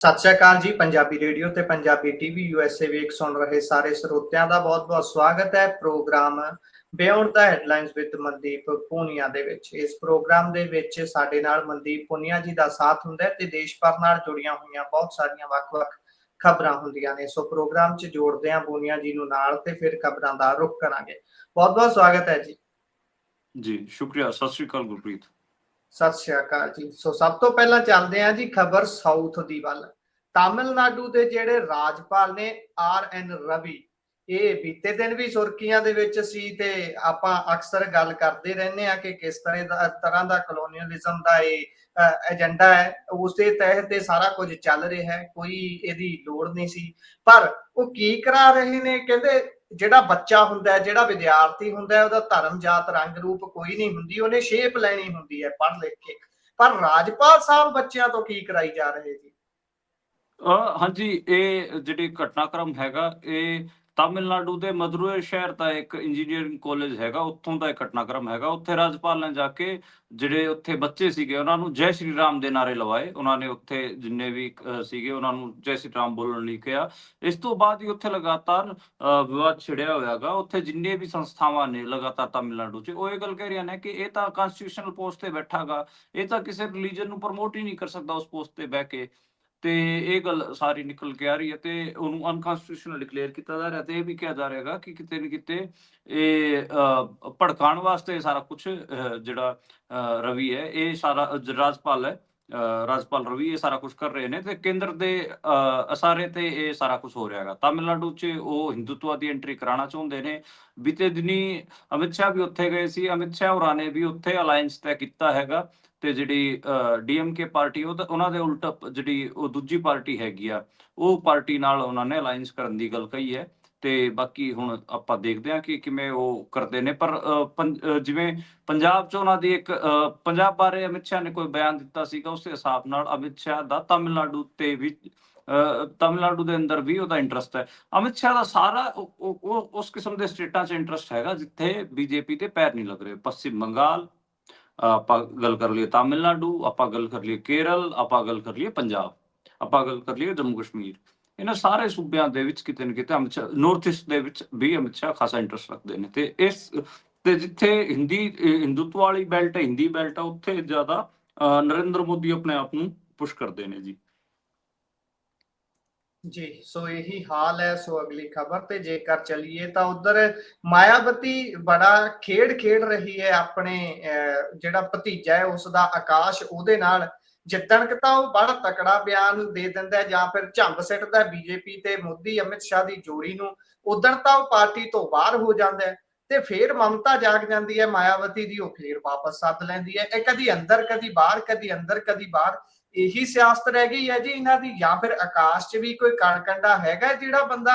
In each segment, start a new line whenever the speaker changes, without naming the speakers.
ਸਤਿ ਸ਼੍ਰੀ ਅਕਾਲ ਜੀ, ਪੰਜਾਬੀ ਰੇਡੀਓ ਤੇ ਪੰਜਾਬੀ ਟੀਵੀ ਯੂਐਸਏ ਵੇਖ ਸੁਣ ਰਹੇ ਸਾਰੇ ਸਰੋਤਿਆਂ ਦਾ ਬਹੁਤ-ਬਹੁਤ ਸਵਾਗਤ ਹੈ। ਪ੍ਰੋਗਰਾਮ ਬਿਯੋਂਡ ਦਾ ਹੈਡਲਾਈਨਸ ਵਿਦ ਮਨਦੀਪ ਪੂਨੀਆ ਦੇ ਵਿੱਚ। ਇਸ ਪ੍ਰੋਗਰਾਮ ਦੇ ਵਿੱਚ ਸਾਡੇ ਨਾਲ ਮਨਦੀਪ ਪੂਨੀਆ ਜੀ ਦਾ ਸਾਥ ਹੁੰਦਾ ਹੈ ਤੇ ਦੇਸ਼ ਭਰ ਨਾਲ ਜੁੜੀਆਂ ਹੋਈਆਂ ਬਹੁਤ ਸਾਰੀਆਂ ਵੱਖ-ਵੱਖ ਖਬਰਾਂ ਹੁੰਦੀਆਂ ਨੇ। ਸੋ ਪ੍ਰੋਗਰਾਮ 'ਚ ਜੋੜਦੇ ਹਾਂ ਪੂਨੀਆ ਜੀ ਨੂੰ ਨਾਲ ਤੇ ਫਿਰ ਖਬਰਾਂ ਦਾ ਰੁਖ ਕਰਾਂਗੇ। ਬਹੁਤ-ਬਹੁਤ ਸਵਾਗਤ ਹੈ ਜੀ।
ਜੀ, ਸ਼ੁਕਰੀਆ। ਸਤਿ ਸ਼੍ਰੀ ਅਕਾਲ ਗੁਰਪ੍ਰੀਤ।
ਸਤਿ ਸ਼੍ਰੀ ਅਕਾਲ ਜੀ। ਸੋ ਸਭ ਤੋਂ ਪਹਿਲਾਂ ਚੱਲਦੇ ਹਾਂ ਜੀ ਖਬਰ ਸਾਊਥ ਦੀ ਵੱਲ। ਤਾਮਿਲਨਾਡੂ ਦੇ ਜਿਹੜੇ ਰਾਜਪਾਲ ਨੇ ਆਰ ਐਨ ਰਵੀ, ਇਹ ਬੀਤੇ ਦਿਨ ਵੀ ਸੁਰਖੀਆਂ ਦੇ ਵਿੱਚ ਸੀ ਤੇ ਆਪਾਂ ਅਕਸਰ ਗੱਲ ਕਰਦੇ ਰਹਿੰਦੇ ਆ ਕਿ ਕਿਸ ਤਰ੍ਹਾਂ ਦਾ ਤਰ੍ਹਾਂ ਦਾ ਕਲੋਨੀਅਲਿਜ਼ਮ ਦਾ ਇਹ ਏਜੰਡਾ ਹੈ। ਉਸ ਦੇ ਤਹਿਤ ਤੇ ਸਾਰਾ ਕੁਝ ਚੱਲ ਰਿਹਾ ਹੈ, ਕੋਈ ਇਹਦੀ ਲੋੜ ਨਹੀਂ ਸੀ। ਪਰ ਉਹ ਕੀ ਕਰਾ ਰਹੇ ਨੇ? ਕਹਿੰਦੇ ਜਿਹੜਾ ਬੱਚਾ ਹੁੰਦਾ ਹੈ, ਜਿਹੜਾ ਵਿਦਿਆਰਥੀ ਹੁੰਦਾ ਹੈ, ਉਹਦਾ ਧਰਮ ਜਾਤ, ਰੰਗ ਰੂਪ ਕੋਈ ਨਹੀਂ ਹੁੰਦੀ, ਉਹਨੇ ਸ਼ੇਪ ਲੈਣੀ ਹੁੰਦੀ ਹੈ ਪੜ੍ਹ ਲਿਖ ਕੇ। ਪਰ ਰਾਜਪਾਲ ਸਾਹਿਬ ਬੱਚਿਆਂ ਤੋਂ ਕੀ ਕਰਾਈ ਜਾ ਰਹੇ ਜੀ?
ਹਾਂਜੀ, ਇਹ ਜਿਹੜੀ ਘਟਨਾਕ੍ਰਮ ਹੈਗਾ, ਇਹ ਤਾਮਿਲਨਾਡੂ ਦੇ ਮਦੁਰੈ ਸ਼ਹਿਰ ਦਾ ਇੱਕ ਇੰਜੀਨੀਅਰਿੰਗ ਕਾਲਜ ਹੈਗਾ, ਉੱਥੋਂ ਦਾ ਇੱਕ ਘਟਨਾਕ੍ਰਮ ਹੈਗਾ। ਉੱਥੇ ਰਾਜਪਾਲ ਨੇ ਜਾ ਕੇ ਜਿਹੜੇ ਉੱਥੇ ਬੱਚੇ ਸੀਗੇ, ਉਹਨਾਂ ਨੂੰ ਜੈ ਸ਼੍ਰੀ ਰਾਮ ਦੇ ਨਾਰੇ ਲਵਾਏ। ਉਹਨਾਂ ਨੇ ਉੱਥੇ ਜਿੰਨੇ ਵੀ ਸੀਗੇ, ਉਹਨਾਂ ਨੂੰ ਜੈ ਸ਼੍ਰੀ ਰਾਮ ਬੋਲਣ ਲਈ ਕਿਹਾ। ਇਸ ਤੋਂ ਬਾਅਦ ਹੀ ਉੱਥੇ ਲਗਾਤਾਰ ਵਿਵਾਦ ਛਿੜਿਆ ਹੋਇਆਗਾ। ਉੱਥੇ ਜਿੰਨੇ ਵੀ ਸੰਸਥਾਵਾਂ ਨੇ ਲਗਾਤਾਰ ਤਾਮਿਲਨਾਡੂ 'ਚ, ਉਹ ਇਹ ਗੱਲ ਕਹਿ ਰਹੀਆਂ ਨੇ ਕਿ ਇਹ ਤਾਂ ਕਨਸਟੀਟਿਊਸ਼ਨਲ ਪੋਸਟ ਤੇ ਬੈਠਾਗਾ। ਇਹ ਤਾਂ ਕਿਸੇ ਰਿਲੀਜਨ ਨੂੰ ਪ੍ਰਮੋਟ ਹੀ ਨਹੀਂ ਕਰ ਸਕਦਾ ਉਸ ਪੋਸਟ ਤੇ ਬਹਿ ਕੇ। ਤੇ ਇਹ ਗੱਲ ਸਾਰੀ ਨਿਕਲ ਕੇ ਆ ਰਹੀ ਹੈ ਤੇ ਉਹਨੂੰ ਅਨਕਨਸਟੀਟਿਊਸ਼ਨਲ ਡਿਕਲੇਅਰ ਕੀਤਾ ਜਾ ਰਿਹਾ ਤੇ ਇਹ ਵੀ ਕਿਹਾ ਜਾ ਰਿਹਾਗਾ ਕਿ ਕਿਤੇ ਨਾ ਕਿਤੇ ਇਹ ਭੜਕਾਉਣ ਵਾਸਤੇ ਸਾਰਾ ਕੁਝ ਜਿਹੜਾ ਰਵੀ ਹੈ ਇਹ ਸਾਰਾ ਰਾਜਪਾਲ ਹੈ ਅ, ਰਾਜਪਾਲ ਰਵੀ ਇਹ ਸਾਰਾ ਕੁਝ ਕਰ ਰਹੇ ਨੇ ਤੇ ਕੇਂਦਰ ਦੇ ਅ, ਅਸਾਰੇ ਤੇ ਇਹ ਸਾਰਾ ਕੁਝ ਹੋ ਰਿਹਾ ਰਿਹਾਗਾ ਤਾਮਿਲਨਾਡੂ 'ਚ ਉਹ ਹਿੰਦੂਤਵਾ ਦੀ ਐਂਟਰੀ ਕਰਾਉਣਾ ਚਾਹੁੰਦੇ ਨੇ। ਬੀਤੇ ਦਿਨੀ ਅਮਿਤ ਸ਼ਾਹ ਵੀ ਉੱਥੇ ਗਏ ਸੀ ਅਮਿਤ ਸ਼ਾਹ ਹੋਰਾਂ ਨੇ ਵੀ ਉੱਥੇ ਅਲਾਈਅੰਸ ਤੈਅ ਕੀਤਾ ਹੈਗਾ। ਤੇ ਜਿਹੜੀ ਡੀਐਮਕੇ ਪਾਰਟੀ ਉਹ ਤਾਂ- ਉਹਨਾਂ ਦੇ ਉਲਟ ਜਿਹੜੀ ਉਹ ਦੂਜੀ ਪਾਰਟੀ ਹੈਗੀ ਆ ਉਹ ਪਾਰਟੀ ਨਾਲ ਉਹਨਾਂ ਨੇ ਅਲਾਈਅੰਸ ਕਰਨ ਦੀ ਗੱਲ ਕਹੀ ਹੈ ਤੇ ਬਾਕੀ ਹੁਣ ਆਪਾਂ ਦੇਖਦੇ ਹਾਂ ਕਿ ਕਿਵੇਂ ਉਹ ਕਰਦੇ ਨੇ ਪਰ ਜਿਵੇਂ ਪੰਜਾਬ 'ਚ ਉਹਨਾਂ ਦੀ ਇੱਕ ਪੰਜਾਬ ਬਾਰੇ ਅਮਿਤ ਸ਼ਾਹ ਨੇ ਕੋਈ ਬਿਆਨ ਦਿੱਤਾ ਸੀਗਾ ਉਸ ਹਿਸਾਬ ਨਾਲ ਅਮਿਤ ਸ਼ਾਹ ਦਾ ਤਾਮਿਲਨਾਡੂ ਤੇ ਵੀ ਅ, ਤਾਮਿਲਨਾਡੂ ਦੇ ਅੰਦਰ ਵੀ ਉਹਦਾ ਇੰਟਰਸਟ ਹੈ। ਅਮਿਤ ਸ਼ਾਹ ਦਾ ਸਾਰਾ ਉਹ- ਉਸ ਕਿਸਮ ਦੇ ਸਟੇਟਾਂ 'ਚ ਇੰਟਰਸਟ ਹੈਗਾ ਜਿੱਥੇ ਬੀਜੇਪੀ ਦੇ ਪੈਰ ਨਹੀਂ ਲੱਗ ਰਹੇ। ਪੱਛਮ ਬੰਗਾਲ ਆਪਾਂ ਗੱਲ ਕਰ ਲਈਏ ਤਾਮਿਲਨਾਡੂ, ਆਪਾਂ ਗੱਲ ਕਰ ਲਈਏ ਕੇਰਲ, ਆਪਾਂ ਗੱਲ ਕਰ ਲਈਏ ਪੰਜਾਬ, ਆਪਾਂ ਗੱਲ ਕਰ ਲਈਏ ਜੰਮੂ ਕਸ਼ਮੀਰ। ਇਹਨਾਂ ਸਾਰੇ ਸੂਬਿਆਂ ਦੇ ਵਿੱਚ ਕਿਤੇ ਨਾ ਕਿਤੇ ਅਮਿਤ ਸ਼ਾਹ ਨਾਰਥ ਈਸਟ ਦੇ ਵਿੱਚ ਵੀ ਅਮਿਤ ਸ਼ਾਹ ਖਾਸਾ ਇੰਟਰਸਟ ਰੱਖਦੇ ਨੇ ਤੇ ਇਸ ਤੇ ਜਿੱਥੇ ਹਿੰਦੀ ਅਹ ਹਿੰਦੂਤਵ ਵਾਲੀ ਬੈਲਟ ਹੈ, ਹਿੰਦੀ ਬੈਲਟ ਹੈ ਉੱਥੇ ਜ਼ਿਆਦਾ, ਅਹ ਨਰਿੰਦਰ ਮੋਦੀ ਆਪਣੇ ਆਪ ਨੂੰ ਪੁਸ਼ ਕਰਦੇ ਨੇ ਜੀ।
ਜੀ, ਸੋ ਇਹੀ ਹਾਲ ਹੈ, ਸੋ ਅਗਲੀ ਖਬਰ ਤੇ ਜੇਕਰ ਚਲੀਏ ਤਾਂ ਉਧਰ ਮਾਇਆਵਤੀ ਬੜਾ ਖੇਡ ਖੇਡ ਰਹੀ ਹੈ ਆਪਣੇ ਜਿਹੜਾ ਭਤੀਜਾ ਹੈ, ਉਸ ਦਾ ਆਕਾਸ਼ ਉਹਦੇ ਨਾਲ ਜਿੱਦਣ ਕਿ ਤਾਂ ਉਹ ਬੜਾ ਤਕੜਾ ਬਿਆਨ ਦੇ ਦਿੰਦਾ ਜਾਂ ਫਿਰ ਝੰਬ ਸਿੱਟਦਾ ਬੀਜੇਪੀ ਤੇ ਮੋਦੀ, ਅਮਿਤ ਸ਼ਾਹ ਦੀ ਜੋੜੀ ਨੂੰ ਉਦੋਂ ਤਾਂ ਉਹ ਪਾਰਟੀ ਤੋਂ ਬਾਹਰ ਹੋ ਜਾਂਦਾ ਹੈ ਤੇ ਫੇਰ ਮਮਤਾ ਜਾਗ ਜਾਂਦੀ ਹੈ, ਮਾਇਆਵਤੀ ਦੀ ਉਹ ਫੇਰ ਵਾਪਸ ਸੱਦ ਲੈਂਦੀ ਹੈ, ਇਹ ਕਦੀ ਅੰਦਰ, ਕਦੀ ਬਾਹਰ, ਕਦੀ ਅੰਦਰ, ਕਦੀ ਬਾਹਰ ਇਹੀ ਸਿਆਸਤ ਰਹਿ ਗਈ ਹੈ ਜੀ ਇਹਨਾਂ ਦੀ, ਜਾਂ ਫਿਰ ਆਕਾਸ਼ 'ਚ ਵੀ ਕੋਈ ਕਣਕੰਡਾ ਹੈਗਾ ਜਿਹੜਾ ਬੰਦਾ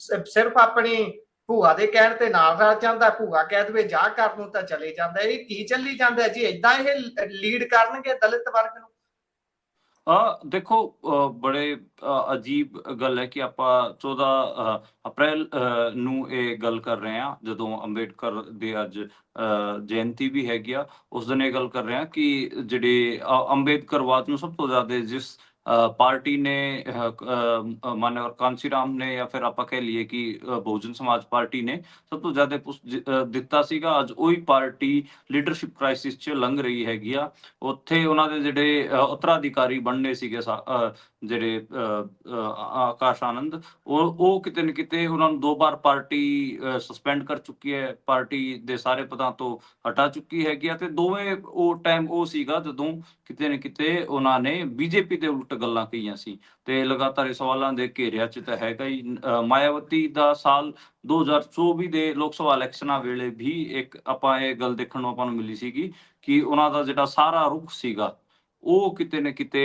ਸਿਰਫ ਆਪਣੀ ਭੂਆ ਦੇ ਕਹਿਣ ਤੇ ਨਾਲ ਰਲ ਜਾਂਦਾ, ਭੂਆ ਕਹਿ ਦਵੇ, ਜਾ ਕਰ ਨੂੰ ਤਾਂ ਚਲੇ ਜਾਂਦਾ ਇਹ ਕੀ ਚੱਲੀ ਜਾਂਦਾ ਜੀ? ਇਦਾਂ ਇਹ ਲੀਡ ਕਰਨਗੇ ਦਲਿਤ ਵਰਗ ਨੂੰ?
ਆ ਦੇਖੋ ਅ, ਬੜੇ ਅਜੀਬ ਗੱਲ ਹੈ ਕਿ ਆਪਾਂ 14 ਅਪ੍ਰੈਲ ਅ, ਨੂੰ ਇਹ ਗੱਲ ਕਰ ਰਹੇ ਹਾਂ ਜਦੋਂ ਅੰਬੇਡਕਰ ਦੇ ਅੱਜ ਅ, ਜਯੰਤੀ ਵੀ ਹੈਗੀ ਆ ਉਸ ਦਿਨ ਇਹ ਗੱਲ ਕਰ ਰਹੇ ਹਾਂ ਕਿ ਜਿਹੜੇ ਅ, ਅੰਬੇਦਕਰਵਾਦ ਨੂੰ ਸਭ ਤੋਂ ਜ਼ਿਆਦਾ ਜਿਸ ਪਾਰਟੀ ਨੇ ਅ, ਅ, ਕਾਂਸੀ ਰਾਮ ਨੇ ਜਾਂ ਫਿਰ ਆਪਾਂ ਕਹਿ ਲਈਏ ਕਿ ਬਹੁਜਨ ਸਮਾਜ ਪਾਰਟੀ ਨੇ ਸਭ ਤੋਂ ਜ਼ਿਆਦਾ ਪੁਸ਼ ਦਿੱਤਾ ਸੀਗਾ ਅੱਜ ਉਹੀ ਪਾਰਟੀ ਲੀਡਰਸ਼ਿਪ ਕ੍ਰਾਈਸਿਸ 'ਚ ਲੰਘ ਰਹੀ ਹੈਗੀ ਆ ਉੱਥੇ ਉਹਨਾਂ ਦੇ ਜਿਹੜੇ ਅ, ਉੱਤਰਾਧਿਕਾਰੀ ਬਣਨੇ ਸੀਗੇ ਜਿਹੜੇ ਆਕਾਸ਼ ਆਨੰਦ, ਉਹ ਉਹ ਕਿਤੇ ਨਾ ਕਿਤੇ ਉਹਨਾਂ ਨੂੰ ਦੋ ਵਾਰ ਪਾਰਟੀ ਸਸਪੈਂਡ ਕਰ ਚੁੱਕੀ ਹੈ, ਪਾਰਟੀ ਦੇ ਸਾਰੇ ਪਦਾਂ ਤੋਂ ਹਟਾ ਚੁੱਕੀ ਹੈਗੀ ਆ ਤੇ ਦੋਵੇਂ ਉਹ ਟਾਈਮ ਉਹ ਸੀਗਾ ਜਦੋਂ ਕਿਤੇ ਨਾ ਕਿਤੇ ਉਹਨਾਂ ਨੇ ਬੀਜੇਪੀ ਦੇ ਉਲਟ ਗੱਲਾਂ ਕਹੀਆਂ ਸੀ ਤੇ ਲਗਾਤਾਰ ਇਹ ਸਵਾਲਾਂ ਦੇ ਘੇਰਿਆ ਚ ਤਾਂ ਹੈਗਾ ਹੀ ਮਾਇਆਵਤੀ ਦਾ ਸਾਲ 2024 ਦੇ ਲੋਕ ਸਭਾ ਇਲੈਕਸ਼ਨਾਂ ਵੇਲੇ ਵੀ ਇੱਕ ਆਪਾਂ ਇਹ ਗੱਲ ਦੇਖਣ ਨੂੰ ਆਪਾਂ ਨੂੰ ਮਿਲੀ ਸੀਗੀ ਕਿ ਉਹਨਾਂ ਦਾ ਜਿਹੜਾ ਸਾਰਾ ਰੁਖ ਸੀਗਾ ਉਹ ਕਿਤੇ ਨਾ ਕਿਤੇ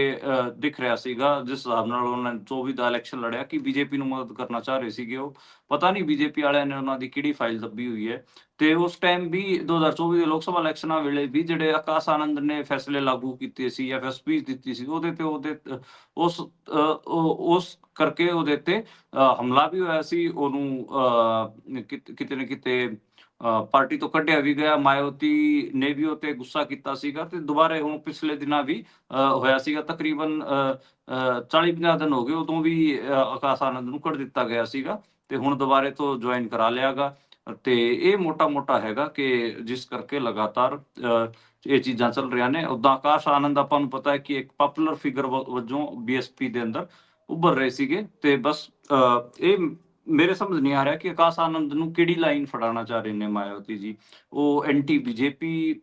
ਦਿਖ ਰਿਹਾ ਸੀਗਾ ਜਿਸ ਹਿਸਾਬ ਨਾਲ ਉਹਨਾਂ ਨੇ 24 ਦਾ ਇਲੈਕਸ਼ਨ ਲੜਿਆ ਕਿ ਬੀਜੇਪੀ ਨੂੰ ਮਦਦ ਕਰਨਾ ਚਾਹ ਰਹੇ ਸੀਗੇ ਉਹ। ਪਤਾ ਨਹੀਂ ਬੀਜੇਪੀ ਵਾਲਿਆਂ ਨੇ ਉਹਨਾਂ ਦੀ ਕਿਹੜੀ ਫਾਈਲ ਦੱਬੀ ਹੋਈ ਹੈ। ਤੇ ਉਸ ਟਾਈਮ ਵੀ 2024 ਦੇ ਲੋਕ ਸਭਾ ਇਲੈਕਸ਼ਨਾਂ ਵੇਲੇ ਵੀ ਜਿਹੜੇ ਆਕਾਸ਼ ਆਨੰਦ ਨੇ ਫੈਸਲੇ ਲਾਗੂ ਕੀਤੇ ਸੀ ਜਾਂ ਫਿਰ ਸਪੀਚ ਦਿੱਤੀ ਸੀ ਉਹਦੇ ਤੇ ਉਹਦੇ ਉਸ ਉਸ ਕਰਕੇ ਉਹਦੇ ਤੇ ਹਮਲਾ ਵੀ ਹੋਇਆ ਸੀ। ਉਹਨੂੰ ਅ, ਕਿਤੇ ਨਾ ਕਿਤੇ ਪਾਰਟੀ ਤੋਂ ਕੱਢਿਆ ਵੀ ਗਿਆ ਮਾਇਆਵਤੀ ਨੇ ਵੀ ਉਹ ਗੁੱਸਾ ਕੀਤਾ ਸੀਗਾ ਤੇ ਦੁਬਾਰੇ ਹੁਣ ਪਿਛਲੇ ਦਿਨਾਂ ਵੀ ਹੋਇਆ ਸੀਗਾ। ਤਕਰੀਬਨ 40-50 ਦਿਨ ਹੋ ਗਏ ਉਦੋਂ ਵੀ ਆਕਾਸ਼ ਆਨੰਦ ਨੂੰ ਕੱਢ ਦਿੱਤਾ ਗਿਆ ਸੀਗਾ ਤੇ ਹੁਣ ਦੁਬਾਰੇ ਤੋਂ ਜੁਆਇਨ ਕਰਾ ਲਿਆਗਾ। ਤੇ ਇਹ ਮੋਟਾ-ਮੋਟਾ ਹੈਗਾ ਕਿ ਜਿਸ ਕਰਕੇ ਲਗਾਤਾਰ ਅ, ਇਹ ਚੀਜ਼ਾਂ ਚੱਲ ਰਹੀਆਂ ਨੇ। ਉਦਾਂ ਆਕਾਸ਼ ਆਨੰਦ ਆਪਾਂ ਨੂੰ ਪਤਾ ਹੈ ਕਿ ਇੱਕ ਪਪੂਲਰ ਫਿਗਰ ਵਜੋਂ ਬੀਐਸਪੀ ਦੇ ਅੰਦਰ ਉੱਭਰ ਰਹੇ ਸੀਗੇ ਤੇ ਬਸ ਅ, ਇਹ ਮੇਰੇ ਸਮਝ ਨਹੀਂ ਆ ਰਿਹਾ ਕਿ ਆਕਾਸ਼ ਆਨੰਦ ਨੂੰ ਕਿਹੜੀ ਲਾਈਨ ਫੜਾਉਣਾ ਚਾਹ ਰਹੇ ਨੇ ਮਾਇਆਵਤੀ ਜੀ। ਉਹ ਐਂਟੀ ਬੀਜੇਪੀ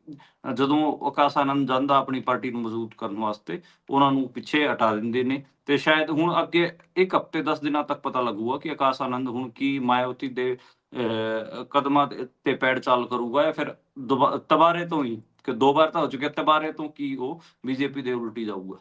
ਜਦੋਂ ਆਕਾਸ਼ ਆਨੰਦ ਜਾਂਦਾ ਆਪਣੀ ਪਾਰਟੀ ਨੂੰ ਮਜ਼ਬੂਤ ਕਰਨ ਵਾਸਤੇ ਉਹਨਾਂ ਨੂੰ ਪਿੱਛੇ ਹਟਾ ਦਿੰਦੇ ਨੇ ਤੇ ਸ਼ਾਇਦ ਹੁਣ ਅੱਗੇ ਇੱਕ ਹਫ਼ਤੇ 10 ਦਿਨਾਂ ਤੱਕ ਪਤਾ ਲੱਗੂਗਾ ਕਿ ਆਕਾਸ਼ ਆਨੰਦ ਹੁਣ ਕੀ ਮਾਇਆਵਤੀ ਦੇ ਅਹ, ਕਦਮਾਂ ਤੇ ਪੈੜ ਚਾਲ ਕਰੂਗਾ ਜਾਂ ਫਿਰ ਦੁਬਾ- ਤਬਾਰੇ ਤੋਂ ਹੀ ਕਿ ਦੋ ਵਾਰ ਤਾਂ ਹੋ ਚੁੱਕਿਆ ਤਬਾਰੇ ਤੋਂ ਕੀ ਉਹ ਬੀਜੇਪੀ ਦੇ ਉਲਟੀ ਜਾਊਗਾ।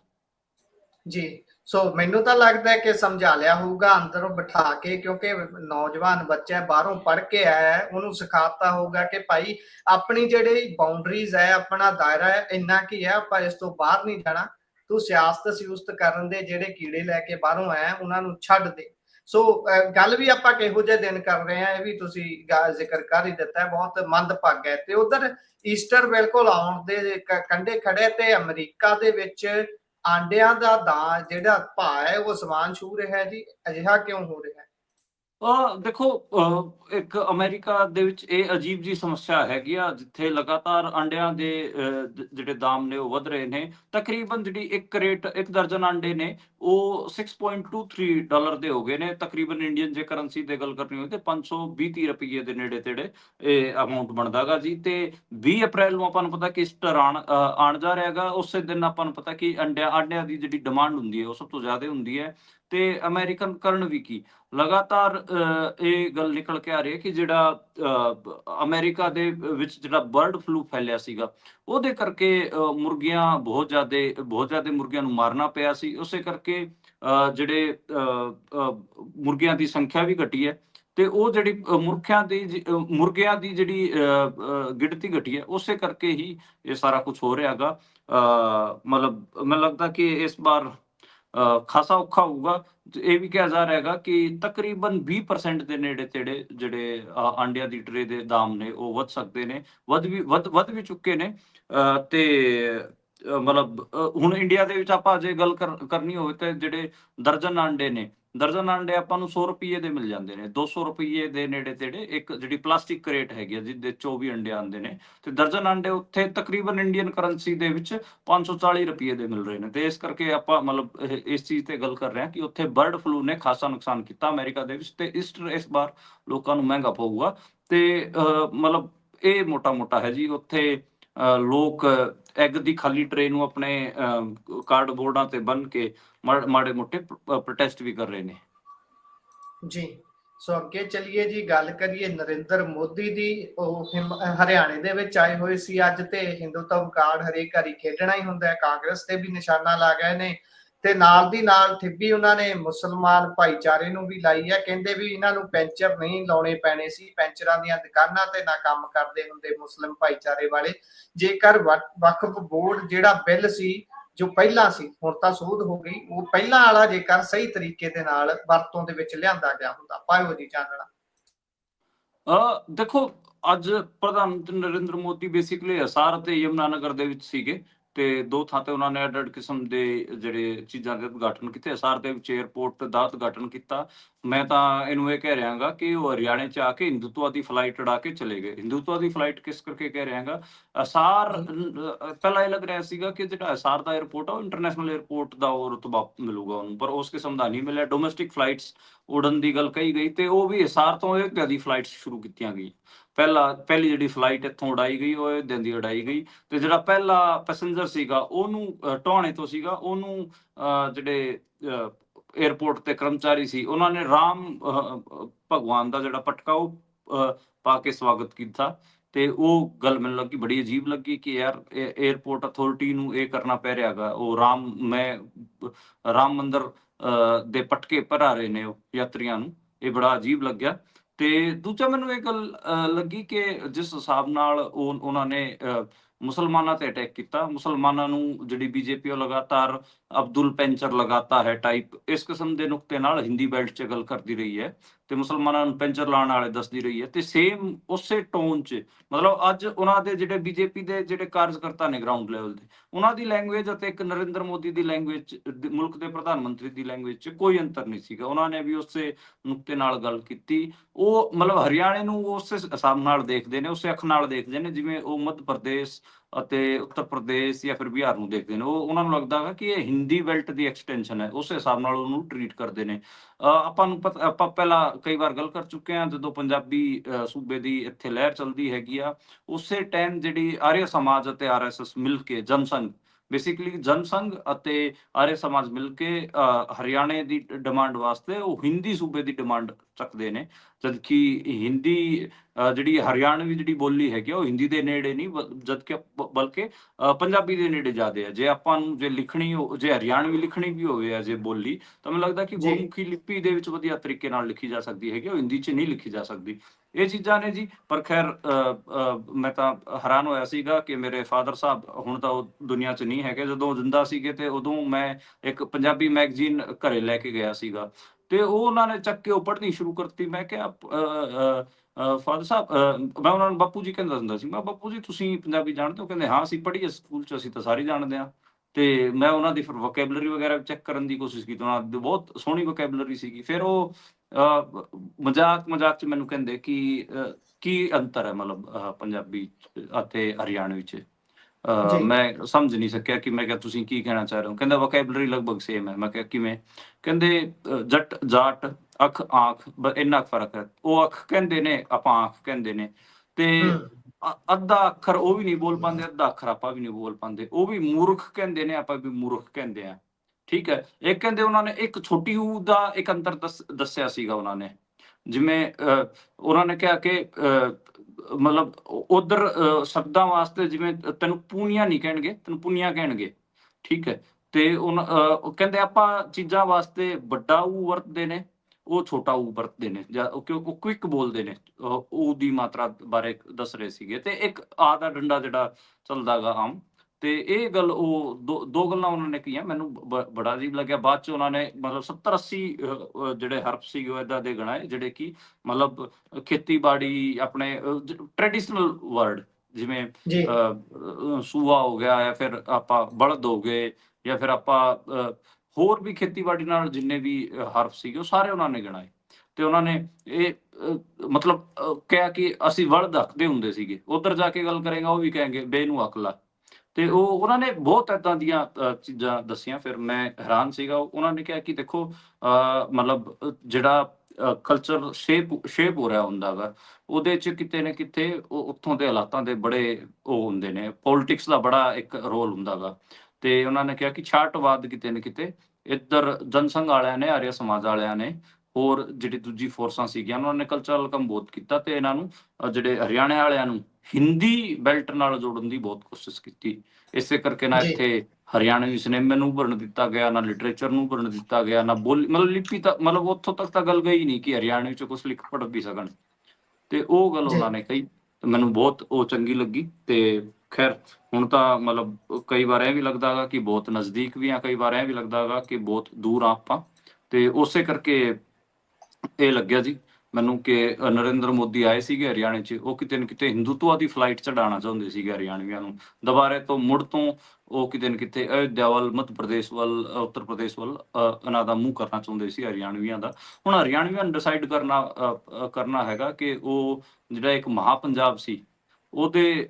ਜੀ। ਸੋ ਮੈਨੂੰ ਤਾਂ ਲੱਗਦਾ ਹੈ ਕਿ ਸਮਝਾ ਲਿਆ ਹੋਊਗਾ, ਅੰਦਰੋਂ ਬਿਠਾ ਕੇ, ਕਿਉਂਕਿ ਨੌਜਵਾਨ ਬੱਚਾ ਬਾਹਰੋਂ ਪੜ੍ਹ ਕੇ ਆਇਆ ਹੈ, ਉਹਨੂੰ ਸਿਖਾਤਾ ਹੋਊਗਾ ਕਿ ਭਾਈ ਆਪਣੀ ਜਿਹੜੀ ਬਾਉਂਡਰੀਜ਼ ਹੈ, ਆਪਣਾ ਦਾਇਰਾ ਹੈ, ਇੰਨਾ ਕੀ ਹੈ, ਆਪਾਂ ਇਸ ਤੋਂ ਬਾਹਰ ਨਹੀਂ ਜਾਣਾ। ਤੂੰ ਸਿਆਸਤ ਸਿਉਸਤ ਕਰਨ ਦੇ ਜਿਹੜੇ ਕੀੜੇ ਲੈ ਕੇ ਬਾਹਰੋਂ ਆਇਆ, ਉਹਨਾਂ ਨੂੰ ਛੱਡ ਦੇ। ਸੋ ਗੱਲ ਵੀ ਆਪਾਂ ਕਿਹੋ ਜਿਹੇ ਦਿਨ ਕਰ ਰਹੇ ਆ ਇਹ ਵੀ ਤੁਸੀਂ ਜ਼ਿਕਰ ਕਰ ਹੀ ਦਿੱਤਾ ਹੈ, ਬਹੁਤ ਮੰਦਭਾਗਾ ਹੈ। ਤੇ ਉਧਰ ਈਸਟਰ ਬਿਲਕੁਲ ਆਉਣ ਦੇ ਕ- ਕੰਢੇ ਖੜੇ ਤੇ ਅਮਰੀਕਾ ਦੇ ਵਿੱਚ ਆਂਡਿਆਂ ਦਾ ਦਾ ਜਿਹੜਾ ਭਾਅ ਹੈ ਉਹ ਸਮਾਨ ਛੂ ਰਿਹਾ ਹੈ ਜੀ, ਅਜਿਹਾ ਕਿਉਂ ਹੋ ਰਿਹਾ ਹੈ?
ਦੇਖੋ ਇੱਕ ਅਮਰੀਕਾ ਦੇ ਵਿੱਚ ਇਹ ਅਜੀਬ ਜੀ ਸਮੱਸਿਆ ਹੈਗੀ ਆ ਜਿੱਥੇ ਲਗਾਤਾਰ ਅੰਡਿਆਂ ਦੇ ਜਿਹੜੇ ਦਾਮ ਨੇ ਉਹ ਵਧ ਰਹੇ ਨੇ ਤਕਰੀਬਨ ਜਿਹੜੀ ਇੱਕ ਕਰੇਟ ਇੱਕ ਦਰਜਨ ਅੰਡੇ ਨੇ ਉਹ 6.23 ਡਾਲਰ ਦੇ ਹੋ ਗਏ ਨੇ ਤਕਰੀਬਨ ਇੰਡੀਅਨ ਜੇ ਕਰੰਸੀ ਦੇ ਗੱਲ ਕਰਨੀ ਹੋਵੇ ਤੇ 520 ਰੁਪਏ ਦੇ ਨੇੜੇ ਤੇੜੇ ਇਹ ਅਮਾਉਂਟ ਬਣਦਾਗਾ ਜੀ ਤੇ 20 ਅਪ੍ਰੈਲ ਨੂੰ ਆਪਾਂ ਨੂੰ ਪਤਾ ਕਿ ਈਸਟਰ ਆਣ ਅ, ਆਣ ਜਾ ਰਿਹਾਗਾ ਉਸੇ ਦਿਨ ਆਪਾਂ ਨੂੰ ਪਤਾ ਕਿ ਅੰਡਿਆਂ ਅੰਡਿਆਂ ਦੀ ਜਿਹੜੀ ਡਿਮਾਂਡ ਹੁੰਦੀ ਹੈ ਉਹ ਸਭ ਤੋਂ ਜ਼ਿਆਦਾ ਹੁੰਦੀ ਹੈ। ਤੇ ਅਮਰੀਕਨ ਕਰਨ ਵੀ ਕੀ? ਲਗਾਤਾਰ ਇਹ ਗੱਲ ਨਿਕਲ ਕੇ ਆ ਰਹੀ ਹੈ ਕਿ ਜਿਹੜਾ ਅ, ਅਮਰੀਕਾ ਦੇ ਵਿੱਚ ਜਿਹੜਾ ਬਰਡ ਫਲੂ ਫੈਲਿਆ ਸੀਗਾ ਉਹਦੇ ਕਰਕੇ ਮੁਰਗੀਆਂ ਬਹੁਤ ਜ਼ਿਆਦਾ ਬਹੁਤ ਜ਼ਿਆਦਾ ਮੁਰਗੀਆਂ ਨੂੰ ਮਾਰਨਾ ਪਿਆ ਸੀ। ਉਸੇ ਕਰਕੇ ਜਿਹੜੇ ਅ, ਮੁਰਗੀਆਂ ਦੀ ਸੰਖਿਆ ਵੀ ਘਟੀ ਹੈ ਤੇ ਉਹ ਜਿਹੜੀ ਮੁਰਖਿਆਂ ਦੀ ਜ- ਮੁਰਗਿਆਂ ਦੀ ਜਿਹੜੀ ਗਿਣਤੀ ਘਟੀ ਹੈ ਉਸੇ ਕਰਕੇ ਹੀ ਇਹ ਸਾਰਾ ਕੁਝ ਹੋ ਰਿਹਾਗਾ ਮਤਲਬ ਮੈਨੂੰ ਲੱਗਦਾ ਕਿ ਇਸ ਵਾਰ ਖਾਸਾ ਔਖਾ ਹੋਊਗਾ। ਇਹ ਵੀ ਕਿਹਾ ਜਾ ਰਿਹਾ ਹੈਗਾ ਕਿ ਤਕਰੀਬਨ 20% ਦੇ ਨੇੜੇ ਤੇੜੇ ਜਿਹੜੇ ਅ, ਆਂਡਿਆਂ ਦੀ ਟਰੇ ਦੇ ਦਾਮ ਨੇ ਉਹ ਵੱਧ ਸਕਦੇ ਨੇ ਵੱਧ ਵੀ ਵੱਧ ਵੱਧ ਵੀ ਚੁੱਕੇ ਨੇ। ਅ, ਤੇ ਮਤਲਬ ਹੁਣ ਇੰਡੀਆ ਦੇ ਵਿੱਚ ਆਪਾਂ ਜੇ ਗੱਲ ਕਰਨੀ ਹੋਵੇ ਤੇ ਜਿਹੜੇ ਦਰਜਨ ਆਂਡੇ ਨੇ ਦਰਜਨ ਆਂਡੇ ਆਪਾਂ ਨੂੰ 100 ਰੁਪਏ ਦੇ ਮਿਲ ਜਾਂਦੇ ਨੇ 200 ਰੁਪਏ ਦੇ ਨੇੜੇ ਤੇੜੇ ਇੱਕ ਜਿਹੜੀ ਪਲਾਸਟਿਕ ਕਰੇਟ ਹੈਗੀ ਜਿਹਦੇ 24 ਅੰਡੇ ਆਉਂਦੇ ਨੇ ਤੇ ਦਰਜਨ ਆਂਡੇ ਉੱਥੇ ਤਕਰੀਬਨ ਇੰਡੀਅਨ ਕਰੰਸੀ ਦੇ ਵਿੱਚ 540 ਰੁਪਏ ਦੇ ਮਿਲ ਰਹੇ ਨੇ ਤੇ ਇਸ ਕਰਕੇ ਆਪਾਂ ਮਤਲਬ ਇਸ ਚੀਜ਼ ਤੇ ਗੱਲ ਕਰ ਰਹੇ ਹਾਂ ਕਿ ਉੱਥੇ ਬਰਡ ਫਲੂ ਨੇ ਖਾਸਾ ਨੁਕਸਾਨ ਕੀਤਾ ਅਮਰੀਕਾ ਦੇ ਵਿੱਚ ਤੇ ਇਸਟਰ ਇਸ ਵਾਰ ਲੋਕਾਂ ਨੂੰ ਮਹਿੰਗਾ ਪਊਗਾ ਤੇ ਅਹ, ਮਤਲਬ ਇਹ ਮੋਟਾ-ਮੋਟਾ ਹੈ ਜੀ ਉੱਥੇ ਅਹ, ਲੋਕ ਐਗ ਦੀ ਖਾਲੀ ਟਰੇ ਨੂੰ ਆਪਣੇ ਕਾਰਡ ਤੇ ਬੰਨ ਕੇ ਮਾੜੇ ਮੋਟੇ ਪ੍ਰੋਟੈਸਟ ਵੀ ਕਰ ਰਹੇ ਨੇ।
ਜੀ, ਸੋ ਅੱਗੇ ਚੱਲੀਏ ਜੀ, ਗੱਲ ਕਰੀਏ ਨਰਿੰਦਰ ਮੋਦੀ ਦੀ। ਉਹ ਹਰਿਆਣੇ ਦੇ ਵਿੱਚ ਆਏ ਹੋਏ ਸੀ ਅੱਜ ਤੇ ਹਿੰਦੂਤਵ ਕਾਰਡ ਹਰੇਕ ਘਰੀ ਖੇਡਣਾ ਹੀ ਹੁੰਦਾ ਹੈ। ਕਾਂਗਰਸ ਤੇ ਵੀ ਨਿਸ਼ਾਨਾ ਲਾ ਗਏ ਨੇ। ਤੇ ਨਾਲ ਦੀ ਨਾਲ ਠਿੱਬੀ ਉਹਨਾਂ ਨੇ ਮੁਸਲਮਾਨ ਭਾਈਚਾਰੇ ਨੂੰ ਵੀ ਲਾਈ ਹੈ। ਕਹਿੰਦੇ ਵੀ ਇਹਨਾਂ ਨੂੰ ਪੈਂਚਰ ਨਹੀਂ ਲਾਉਣੇ ਪੈਣੇ ਸੀ। ਪੈਂਚਰਾਂ ਦੀਆਂ ਦੁਕਾਨਾਂ ਤੇ ਨਾ ਕੰਮ ਕਰਦੇ ਹੁੰਦੇ ਮੁਸਲਿਮ ਭਾਈਚਾਰੇ ਵਾਲੇ। ਜੇਕਰ ਵਕਫ ਬੋਰਡ ਜਿਹੜਾ ਬਿੱਲ ਸੀ, ਜੋ ਪਹਿਲਾਂ ਸੀ, ਹੁਣ ਤਾਂ ਸੋਧ ਹੋ ਗਈ। ਉਹ ਪਹਿਲਾਂ ਵਾਲਾ ਜੇਕਰ ਸਹੀ ਤਰੀਕੇ ਦੇ ਨਾਲ ਵਰਤੋਂ ਦੇ ਵਿੱਚ ਲਿਆਂਦਾ ਗਿਆ ਹੁੰਦਾ। ਪਾਇਓ ਜੀ ਚਾਨਣਾ
ਅ, ਦੇਖੋ, ਅੱਜ ਪ੍ਰਧਾਨ ਮੰਤਰੀ ਨਰਿੰਦਰ ਮੋਦੀ ਬੇਸਿਕਲੀ ਹਿਸਾਰ ਤੇ ਯਮੁਨਾਨਗਰ ਦੇ ਵਿੱਚ ਸੀਗੇ। ਤੇ ਦੋ ਥਾਂ ਤੇ ਉਹਨਾਂ ਨੇ ਅਡਡ ਕਿਸਮ ਦੇ ਜਿਹੜੇ ਚੀਜ਼ਾਂ ਦੇ ਉਦਘਾਟਨ ਕੀਤੇ। ਹਿਸਾਰ ਦੇ ਵਿੱਚ 에어ਪੋਰਟ ਦਾ ਉਦਘਾਟਨ ਕੀਤਾ। ਮੈਂ ਤਾਂ ਇਹਨੂੰ ਇਹ ਕਹਿ ਰਿਹਾਗਾ ਕਿ ਉਹ ਹਰਿਆਣੇ ਚ ਆ ਕੇ ਹਿੰਦੂਤਵਾ ਦੀ ਫਲਾਈਟ ਉਡਾ ਕੇ ਚਲੇ ਗਏ। ਹਿੰਦੂਤਵਾ ਦੀ ਫਲਾਈਟ ਕਿਸ ਕਰਕੇ ਕਹਿ ਰਿਹਾਗਾ? ਅਸਾਰ ਪਹਿਲਾਂ ਇਹ ਲੱਗ ਰਿਹਾ ਸੀਗਾ ਕਿ ਜਿਹੜਾ ਅਸਾਰ ਦਾ 에어ਪੋਰਟ ਆ, ਉਹ ਇੰਟਰਨੈਸ਼ਨਲ 에어ਪੋਰਟ ਦਾ ਉਹ ਰਤਬਾ ਮਿਲੂਗਾ ਉਹਨੂੰ, ਪਰ ਉਸ ਕਿਸਮ ਦਾ ਨਹੀਂ ਮਿਲਿਆ। ਡੋਮੈਸਟਿਕ ਫਲਾਈਟਸ ਉਡਣ ਦੀ ਗੱਲ ਕਹੀ ਗਈ ਤੇ ਉਹ ਵੀ ਅਸਾਰ ਤੋਂ ਇਹ ਜਿਆਦੀ ਫਲਾਈਟਸ ਸ਼ੁਰੂ ਕੀਤੀਆਂ ਗਈਆਂ। ਪਹਿਲਾ ਪਹਿਲੀ ਜਿਹੜੀ ਫਲਾਈਟ ਇੱਥੋਂ ਉਡਾਈ ਗਈ ਉਹ ਦਿਨ ਦੀ ਉਡਾਈ ਗਈ ਤੇ ਜਿਹੜਾ ਪਹਿਲਾ ਪੈਸੇਂਜਰ ਸੀਗਾ ਉਹਨੂੰ ਟੋਹਾਣੇ ਤੋਂ ਸੀਗਾ ਉਹਨੂੰ ਜਿਹੜੇ 에ਅਰਪੋਰਟ ਤੇ ਕਰਮਚਾਰੀ ਸੀ ਉਹਨਾਂ ਨੇ ਰਾਮ ਭਗਵਾਨ ਦਾ ਜਿਹੜਾ ਪਟਕਾ ਉਹ ਪਾ ਕੇ ਸਵਾਗਤ ਕੀਤਾ ਤੇ ਉਹ ਗੱਲ ਮੈਨੂੰ ਲੱਗੀ ਬੜੀ ਅਜੀਬ ਲੱਗੀ ਕਿ ਯਾਰ 에ਅਰਪੋਰਟ ਅਥਾਰਟੀ ਨੂੰ ਇਹ ਕਰਨਾ ਪੈ ਰਿਹਾਗਾ ਉਹ ਰਾਮ ਮੈਂ ਰਾਮ ਮੰਦਰ ਅ, ਦੇ ਪਟਕੇ ਭਰਾ ਰਹੇ ਨੇ ਉਹ ਯਾਤਰੀਆਂ ਨੂੰ ਇਹ ਬੜਾ ਅਜੀਬ ਲੱਗਿਆ ਤੇ ਦੂਜਾ ਮੈਨੂੰ ਇਹ ਗੱਲ ਅ, ਲੱਗੀ ਕਿ ਜਿਸ ਹਿਸਾਬ ਨਾਲ ਉਹ ਉਹਨਾਂ ਨੇ ਅ, ਮੁਸਲਮਾਨਾਂ ਤੇ ਅਟੈਕ ਕੀਤਾ ਮੁਸਲਮਾਨਾਂ ਨੂੰ ਜਿਹੜੀ ਬੀਜੇਪੀ ਉਹ ਲਗਾਤਾਰ ਅਬਦੁਲ ਪੈਂਚਰ ਲਗਾਤਾ ਹੈ ਟਾਈਪ ਇਸ ਕਿਸਮ ਦੇ ਨੁਕਤੇ ਨਾਲ ਹਿੰਦੀ ਬੈਲਟ 'ਚ ਗੱਲ ਕਰਦੀ ਰਹੀ ਹੈ। ਤੇ ਮੁਸਲਮਾਨਾਂ ਨੂੰ ਪੈਂਚਰ ਲਾਉਣ ਵਾਲੇ ਦੱਸਦੀ ਰਹੀ ਹੈ। ਤੇ ਸੇਮ ਉਸੇ ਟੋਨ 'ਚ, ਮਤਲਬ ਅੱਜ ਉਹਨਾਂ ਦੇ ਜਿਹੜੇ ਬੀਜੇਪੀ ਦੇ ਜਿਹੜੇ ਕਾਰਜਕਰਤਾ ਨੇ ਗਰਾਊਂਡ ਲੈਵਲ ਤੇ ਉਹਨਾਂ ਦੀ ਲੈਂਗੁਏਜ ਅਤੇ ਇੱਕ ਨਰਿੰਦਰ ਮੋਦੀ ਦੀ ਲੈਂਗੁਏਜ ਮੁਲਕ ਦੇ ਪ੍ਰਧਾਨ ਮੰਤਰੀ ਦੀ ਲੈਂਗੁਏਜ 'ਚ ਕੋਈ ਅੰਤਰ ਨਹੀਂ ਸੀਗਾ। ਉਹਨਾਂ ਨੇ ਵੀ ਉਸੇ ਨੁਕਤੇ ਨਾਲ ਗੱਲ ਕੀਤੀ। ਉਹ ਮਤਲਬ ਹਰਿਆਣੇ ਨੂੰ ਉਸੇ ਹਿਸਾਬ ਨਾਲ ਦੇਖਦੇ ਨੇ, ਉਸੇ ਅੱਖ ਨਾਲ ਦੇਖਦੇ ਨੇ, ਜਿਵੇਂ ਉਹ ਮੱਧ ਪ੍ਰਦੇਸ਼ ਅਤੇ ਉੱਤਰ ਪ੍ਰਦੇਸ਼ ਜਾਂ ਫਿਰ ਬਿਹਾਰ ਨੂੰ ਦੇਖਦੇ ਨੇ, ਉਹ ਉਹਨਾਂ ਨੂੰ ਲੱਗਦਾ ਹੈ ਕਿ ਇਹ ਹਿੰਦੀ ਬੈਲਟ ਦੀ ਐਕਸਟੈਂਸ਼ਨ ਹੈ, ਉਸੇ ਹਿਸਾਬ ਨਾਲ ਉਹਨੂੰ ਟਰੀਟ ਕਰਦੇ ਨੇ। ਆਪਾਂ ਨੂੰ ਪਤਾ, ਆਪਾਂ ਪਹਿਲਾਂ ਕਈ ਵਾਰ ਗੱਲ ਕਰ ਚੁੱਕੇ ਹਾਂ, ਜਦੋਂ ਪੰਜਾਬੀ ਸੂਬੇ ਦੀ ਇੱਥੇ ਲਹਿਰ ਚੱਲਦੀ ਹੈਗੀ ਆ, ਉਸੇ ਟਾਈਮ ਜਿਹੜੀ ਆਰੀਆ ਸਮਾਜ ਅਤੇ ਆਰਐਸਐਸ ਮਿਲ ਕੇ ਜਨਸੰਘ ਬੇਸਿਕਲੀ ਜਨਸੰਘ ਅਤੇ ਆਰੀਆ ਸਮਾਜ ਮਿਲ ਕੇ ਹਰਿਆਣੇ ਦੀ ਡਿਮਾਂਡ ਵਾਸਤੇ ਉਹ ਹਿੰਦੀ ਸੂਬੇ ਦੀ ਡਿਮਾਂਡ ਚੱਕਦੇ ਨੇ। ਜਦਕਿ ਹਿੰਦੀ ਅਹ, ਜਿਹੜੀ ਹਰਿਆਣਵੀ ਜਿਹੜੀ ਬੋਲੀ ਹੈਗੀ ਉਹ ਹਿੰਦੀ ਦੇ ਨੇੜੇ ਨਹੀਂ ਜਦਕਿ ਬ- ਬਲਕਿ ਪੰਜਾਬੀ ਦੇ ਨੇੜੇ ਜ਼ਿਆਦੇ ਆ। ਜੇ ਆਪਾਂ ਨੂੰ ਜੇ ਲਿਖਣੀ ਹੋ- ਜੇ ਹਰਿਆਣਵੀ ਲਿਖਣੀ ਵੀ ਹੋਵੇ ਅ ਬੋਲੀ ਤਾਂ ਮੈਨੂੰ ਲੱਗਦਾ ਕਿ
ਜੀ।
ਗੁਰਮੁਖੀ ਲਿਪੀ ਦੇ ਵਿੱਚ ਵਧੀਆ ਤਰੀਕੇ ਨਾਲ ਲਿਖੀ ਜਾ ਸਕਦੀ ਹੈਗੀ ਉਹ ਹਿੰਦੀ 'ਚ ਨਹੀਂ ਲਿਖੀ ਜਾ ਸਕਦੀ। ਇਹ ਚੀਜ਼ਾਂ ਨੇ ਜੀ। ਪਰ ਖੈਰ ਮੈਂ ਤਾਂ ਹੈਰਾਨ ਹੋਇਆ ਸੀਗਾ ਕਿ ਮੇਰੇ ਫਾਦਰ ਸਾਹਿਬ ਹੁਣ ਤਾਂ ਉਹ ਦੁਨੀਆ 'ਚ ਨਹੀਂ ਹੈਗੇ। ਜਦੋਂ ਜ਼ਿੰਦਾ ਸੀਗੇ ਤੇ ਉਦੋਂ ਮੈਂ ਇੱਕ ਪੰਜਾਬੀ ਮੈਗਜ਼ੀਨ ਘਰੇ ਲੈ ਕੇ ਗਿਆ ਸੀਗਾ। ਤੇ ਉਹ ਉਹਨਾਂ ਨੇ ਚੱਕ ਕੇ ਉਹ ਪੜ੍ਹਨੀ ਸ਼ੁਰੂ ਕਰਤੀ। ਮੈਂ ਕਿਹਾ ਫਾਦਰ ਸਾਹਿਬ ਅਹ, ਮੈਂ ਉਹਨਾਂ ਨੂੰ ਬਾਪੂ ਜੀ ਕਹਿੰਦਾ ਹੁੰਦਾ ਸੀ ਮੈਂ ਬਾਪੂ ਜੀ ਤੁਸੀਂ ਪੰਜਾਬੀ ਜਾਣਦੇ ਹੋ? ਕਹਿੰਦੇ ਹਾਂ ਅਸੀਂ ਪੜ੍ਹੀਏ ਸਕੂਲ 'ਚ ਅਸੀਂ ਤਾਂ ਸਾਰੇ ਜਾਣਦੇ ਹਾਂ। ਤੇ ਮੈਂ ਉਹਨਾਂ ਦੀ ਫਿਰ ਵੋਕੈਬਲਰੀ ਵਗੈਰਾ ਚੈੱਕ ਕਰਨ ਦੀ ਕੋਸ਼ਿਸ਼ ਕੀਤੀ। ਉਹਨਾਂ ਦੀ ਬਹੁਤ ਸੋਹਣੀ ਵੋਕੈਬਲਰੀ ਸੀਗੀ। ਫਿਰ ਉਹ ਮਜ਼ਾਕ ਮਜ਼ਾਕ 'ਚ ਮੈਨੂੰ ਕਹਿੰਦੇ ਕਿ ਕੀ ਅੰਤਰ ਹੈ ਮਤਲਬ ਪੰਜਾਬੀ ਅਤੇ ਹਰਿਆਣਵੀ 'ਚ। ਮੈਂ ਸਮਝ ਨਹੀਂ ਸਕਿਆ ਕਿ ਮੈਂ ਕਿਹਾ ਤੁਸੀਂ ਕੀ ਕਹਿਣਾ ਚਾਹ ਰਹੇ ਹੋ? ਕਹਿੰਦਾ ਵੋਕੈਬਲਰੀ ਲਗਭਗ ਸੇਮ ਹੈ। ਮੈਂ ਕਿਹਾ ਕਿਵੇਂ? ਕਹਿੰਦੇ ਜੱਟ ਜਾਟ ਅੱਖ ਆਂਖ ਇੰਨਾ ਫ਼ਰਕ ਹੈ। ਉਹ ਅੱਖ ਕਹਿੰਦੇ ਨੇ ਆਪਾਂ ਆਂਖ ਕਹਿੰਦੇ ਨੇ। ਤੇ ਅੱਧਾ ਅੱਖਰ ਉਹ ਵੀ ਨਹੀਂ ਬੋਲ ਪਾਉਂਦੇ ਅੱਧਾ ਅੱਖਰ ਆਪਾਂ ਵੀ ਨਹੀਂ ਬੋਲ ਪਾਉਂਦੇ। ਉਹ ਵੀ ਮੂਰਖ ਕਹਿੰਦੇ ਨੇ ਆਪਾਂ ਵੀ ਮੂਰਖ ਕਹਿੰਦੇ ਆ। ਠੀਕ ਹੈ। ਇੱਕ ਕਹਿੰਦੇ ਉਹਨਾਂ ਨੇ ਇੱਕ ਛੋਟੀ ਊ ਦਾ ਇੱਕ ਅੰਤਰ ਦੱਸਿਆ ਸੀਗਾ ਉਹਨਾਂ ਨੇ। ਜਿਵੇਂ ਉਹਨਾਂ ਨੇ ਕਿਹਾ ਕਿ ਮਤਲਬ ਉਧਰ ਸ਼ਬਦਾਂ ਵਾਸਤੇ ਜਿਵੇਂ ਤੈਨੂੰ ਪੂਨੀਆਂ ਨਹੀਂ ਕਹਿਣਗੇ, ਤੈਨੂੰ ਪੁੰਨੀਆਂ ਕਹਿਣਗੇ। ਠੀਕ ਹੈ। ਤੇ ਉਹਨਾਂ ਉਹ ਕਹਿੰਦੇ ਆਪਾਂ ਚੀਜ਼ਾਂ ਵਾਸਤੇ ਵੱਡਾ ਊ ਵਰਤਦੇ ਨੇ, ਉਹ ਛੋਟਾ ਊ ਵਰਤਦੇ ਨੇ, ਜਾਂ ਉਹ ਉਹ ਕੁਇਕ ਬੋਲਦੇ ਨੇ। ਉਹ ਊ ਦੀ ਮਾਤਰਾ ਬਾਰੇ ਦੱਸ ਰਹੇ ਸੀਗੇ। ਤੇ ਇੱਕ ਆ ਦਾ ਡੰਡਾ ਜਿਹੜਾ ਚੱਲਦਾਗਾ ਆਮ ਤੇ ਇਹ ਗੱਲ ਉਹ ਦੋ ਗੱਲਾਂ ਉਹਨਾਂ ਨੇ ਕੀਆਂ ਮੈਨੂੰ ਬੜਾ ਅਜੀਬ ਲੱਗਿਆ। ਬਾਅਦ ਚ ਉਹਨਾਂ ਨੇ ਮਤਲਬ 70 80 ਅਹ, ਅਹ, ਜਿਹੜੇ ਹਰਫ ਸੀਗੇ ਉਹ ਏਦਾਂ ਦੇ ਗਣਾਏ ਜਿਹੜੇ ਕਿ ਮਤਲਬ ਖੇਤੀਬਾੜੀ ਆਪਣੇ ਟ੍ਰੈਡੀਸ਼ਨਲ ਵਰਡ ਜਿਵੇਂ ਸੂਆ ਹੋ ਗਿਆ ਜਾਂ ਫਿਰ ਆਪਾਂ ਬਲਦ ਹੋ ਗਏ ਜਾਂ ਫਿਰ ਆਪਾਂ ਹੋਰ ਵੀ ਖੇਤੀਬਾੜੀ ਨਾਲ ਜਿੰਨੇ ਵੀ ਹਰਫ ਸੀਗੇ ਉਹ ਸਾਰੇ ਉਹਨਾਂ ਨੇ ਗਿਣਾਏ। ਤੇ ਉਹਨਾਂ ਨੇ ਇਹ ਮਤਲਬ ਕਿਹਾ ਕਿ ਅਸੀਂ ਵਲਦ ਰੱਖਦੇ ਹੁੰਦੇ ਸੀਗੇ। ਉਧਰ ਜਾ ਕੇ ਗੱਲ ਕਰੇਗਾ ਉਹ ਵੀ ਕਹਾਂਗੇ ਬੇ ਨੂੰ ਅਕਲਾ ਤੇ ਉਹ, ਉਹਨਾਂ ਨੇ ਬਹੁਤ ਏਦਾਂ ਦੀਆਂ ਚੀਜ਼ਾਂ ਦੱਸੀਆਂ। ਫਿਰ ਮੈਂ ਹੈਰਾਨ ਸੀਗਾ। ਉਹਨਾਂ ਨੇ ਕਿਹਾ ਕਿ ਦੇਖੋ ਮਤਲਬ, ਜਿਹੜਾ ਕਲਚਰ ਸ਼ੇਪ ਸ਼ੇਪ ਹੋ ਰਿਹਾ ਹੁੰਦਾ ਵਾ, ਉਹਦੇ ਚ ਕਿਤੇ ਨਾ ਕਿਤੇ ਉੱਥੋਂ ਦੇ ਹਾਲਾਤਾਂ ਦੇ ਬੜੇ ਉਹ ਹੁੰਦੇ ਨੇ। ਪੋਲਿਟਿਕਸ ਦਾ ਬੜਾ ਇੱਕ ਰੋਲ ਹੁੰਦਾ ਗਾ ਤੇ ਉਹਨਾਂ ਨੇ ਕਿਹਾ ਕਿ ਛਾਟਵਾਦ ਕਿਤੇ ਨਾ ਕਿਤੇ ਇੱਧਰ ਜਨਸੰਘ ਵਾਲਿਆਂ ਨੇ, ਆਰੀਆ ਸਮਾਜ ਵਾਲਿਆਂ ਨੇ ਹੋਰ ਜਿਹੜੀ ਦੂਜੀ ਫੋਰਸਾਂ ਸੀਗੀਆਂ ਉਹਨਾਂ ਨੇ ਕਲਚਰਲ ਕੰਬੋਧ ਕੀਤਾ ਤੇ ਇਹਨਾਂ ਨੂੰ ਜਿਹੜੇ ਹਰਿਆਣੇ ਵਾਲਿਆਂ ਨੂੰ ਹਿੰਦੀ ਬੈਲਟ ਨਾਲ ਜੋੜਨ ਦੀ ਬਹੁਤ ਕੋਸ਼ਿਸ਼ ਕੀਤੀ ਇਸੇ ਕਰਕੇ ਨਾ। ਇੱਥੇ ਹਰਿਆਣਵੀ ਸਿਨੇਮੇ ਨੂੰ ਭਰਨ ਦਿੱਤਾ ਗਿਆ ਨਾ ਲਿਟਰੇਚਰ ਨੂੰ ਭਰਨ ਦਿੱਤਾ ਗਿਆ ਨਾ ਬੋਲੀ ਮਤਲਬ ਲਿਪੀ ਤਾਂ ਮਤਲਬ ਉੱਥੋਂ ਤੱਕ ਤਾਂ ਗੱਲ ਗਈ ਨਹੀਂ ਕਿ ਹਰਿਆਣਵੀ ਚ ਕੁਝ ਲਿਖ ਪੜ੍ਹ ਵੀ ਸਕਣ ਤੇ ਉਹ ਗੱਲ। ਉਹਨਾਂ ਨੇ ਕਹੀ ਤੇ ਮੈਨੂੰ ਬਹੁਤ ਉਹ ਚੰਗੀ ਲੱਗੀ ਤੇ ਖੈਰ ਹੁਣ ਤਾਂ ਮਤਲਬ ਕਈ ਵਾਰ ਇਹ ਵੀ ਲੱਗਦਾਗਾ ਕਿ ਬਹੁਤ ਨਜ਼ਦੀਕ ਵੀ ਆ ਕਈ ਵਾਰ ਇਹ ਵੀ ਲੱਗਦਾਗਾ ਕਿ ਬਹੁਤ ਦੂਰ ਆਪਾਂ ਤੇ ਉਸੇ ਕਰਕੇ ਇਹ ਲੱਗਿਆ ਜੀ ਮੈਨੂੰ ਕਿ ਨਰਿੰਦਰ ਮੋਦੀ ਆਏ ਸੀਗੇ ਹਰਿਆਣੇ 'ਚ ਉਹ ਕਿਤੇ ਨਾ ਕਿਤੇ ਹਿੰਦੂਤਵਾ ਦੀ ਫਲਾਈਟ ਚੜਾਉਣਾ ਚਾਹੁੰਦੇ ਸੀਗੇ ਹਰਿਆਣਵੀਆਂ ਨੂੰ। ਦੁਬਾਰੇ ਤੋਂ ਮੁੜ ਤੋਂ ਉਹ ਕਿਤੇ ਨਾ ਕਿਤੇ ਅਯੋਧਿਆ ਵੱਲ ਮੱਧ ਪ੍ਰਦੇਸ਼ ਵੱਲ ਉੱਤਰ ਪ੍ਰਦੇਸ਼ ਵੱਲ ਅ, ਦਾ ਮੂੰਹ ਕਰਨਾ ਚਾਹੁੰਦੇ ਸੀ ਹਰਿਆਣਵੀਆਂ ਦਾ। ਹੁਣ ਹਰਿਆਣਵੀਆਂ ਨੂੰ ਡਿਸਾਈਡ ਕਰਨਾ ਕਰਨਾ ਹੈਗਾ ਕਿ ਉਹ ਜਿਹੜਾ ਇੱਕ ਮਹਾ ਪੰਜਾਬ ਸੀ ਉਹਦੇ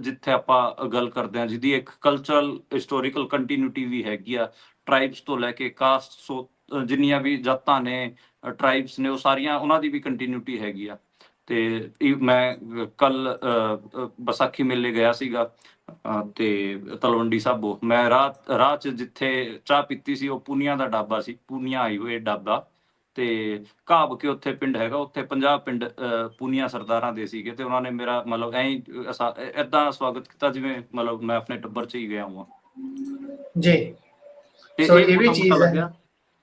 ਜਿੱਥੇ ਆਪਾਂ ਗੱਲ ਕਰਦੇ ਹਾਂ ਜਿਹਦੀ ਇੱਕ ਕਲਚਰਲ ਹਿਸਟੋਰੀਕਲ ਕੰਟੀਨਿਊਟੀ ਵੀ ਹੈਗੀ ਆ ਟ੍ਰਾਈਬਸ ਤੋਂ ਲੈ ਕੇ ਕਾਸਟ ਸੋ ਜਿੰਨੀਆਂ ਵੀ ਜਾਤਾਂ ਨੇ ਟ੍ਰਾਈਬਸ ਨੇ ਉਹ ਸਾਰੀਆਂ ਉਹਨਾਂ ਦੀ ਵੀ ਕੰਟੀਨਿਊਟੀ ਹੈਗੀ ਆ। ਤੇ ਮੈਂ ਕੱਲ ਵਿਸਾਖੀ ਮੇਲੇ ਗਿਆ ਸੀਗਾ ਤੇ ਤਲਵੰਡੀ ਸਾਬੋ ਮੈਂ ਰਾਹ ਚ ਜਿੱਥੇ ਚਾਹ ਪੀਤੀ ਸੀ ਉਹ ਪੁਨੀਆ ਦਾ ਡਾਬਾ ਸੀ ਪੁਨੀਆ ਆਈ ਹੋਏ ਡਾਬਾ। ਤੇ ਘਾਬ ਕੇ ਉੱਥੇ ਪਿੰਡ ਹੈਗਾ ਉੱਥੇ 50 ਪਿੰਡ ਪੁਨੀਆ ਸਰਦਾਰਾਂ ਦੇ ਸੀਗੇ ਤੇ ਉਹਨਾਂ ਨੇ ਮੇਰਾ ਮਤਲਬ ਐਂ ਐਦਾਂ ਸਵਾਗਤ ਕੀਤਾ ਜਿਵੇਂ ਮਤਲਬ ਮੈਂ ਆਪਣੇ ਟੱਬਰ ਚ ਹੀ ਗਿਆ ਹਾਂ
ਜੀ। ਸੋ
ਇਹ
ਵੀ ਚੀਜ਼ ਹੈ।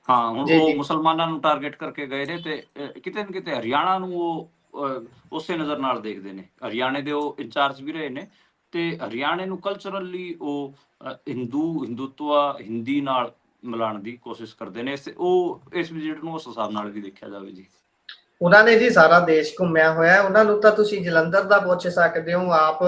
ਹਾਂ ਹੁਣ
ਜੀ,
ਉਹ
ਜੀ।
ਮੁਸਲਮਾਨਾਂ ਨੂੰ ਟਾਰਗੇਟ ਕਰਕੇ ਗਏ ਨੇ ਤੇ ਅਹ, ਕਿਤੇ ਨਾ ਕਿਤੇ ਹਰਿਆਣਾ ਨੂੰ ਉਹ ਅਹ, ਉਸੇ ਨਜ਼ਰ ਨਾਲ ਦੇਖਦੇ ਨੇ। ਹਰਿਆਣੇ ਦੇ ਉਹ ਇੰਚਾਰਜ ਵੀ ਰਹੇ ਨੇ ਤੇ ਹਰਿਆਣੇ ਨੂੰ ਕਲਚਰਲੀ ਉਹ ਅਹ, ਹਿੰਦੂ ਹਿੰਦੂਤਵਾ ਹਿੰਦੀ ਨਾਲ ਮਿਲਾਉਣ ਦੀ ਕੋਸ਼ਿਸ਼ ਕਰਦੇ ਨੇ। ਇਸ ਉਹ ਇਸ ਵਿਜ਼ਿਟ ਨੂੰ ਉਸ ਹਿਸਾਬ ਨਾਲ ਵੀ ਦੇਖਿਆ ਜਾਵੇ ਜੀ।
ਉਹਨਾਂ ਨੇ ਜੀ ਸਾਰਾ ਦੇਸ਼ ਘੁੰਮਿਆ ਹੋਇਆ ਉਹਨਾਂ ਨੂੰ ਤਾਂ ਤੁਸੀਂ ਜਲੰਧਰ ਦਾ ਪੁੱਛ ਸਕਦੇ ਹੋ। ਆਪ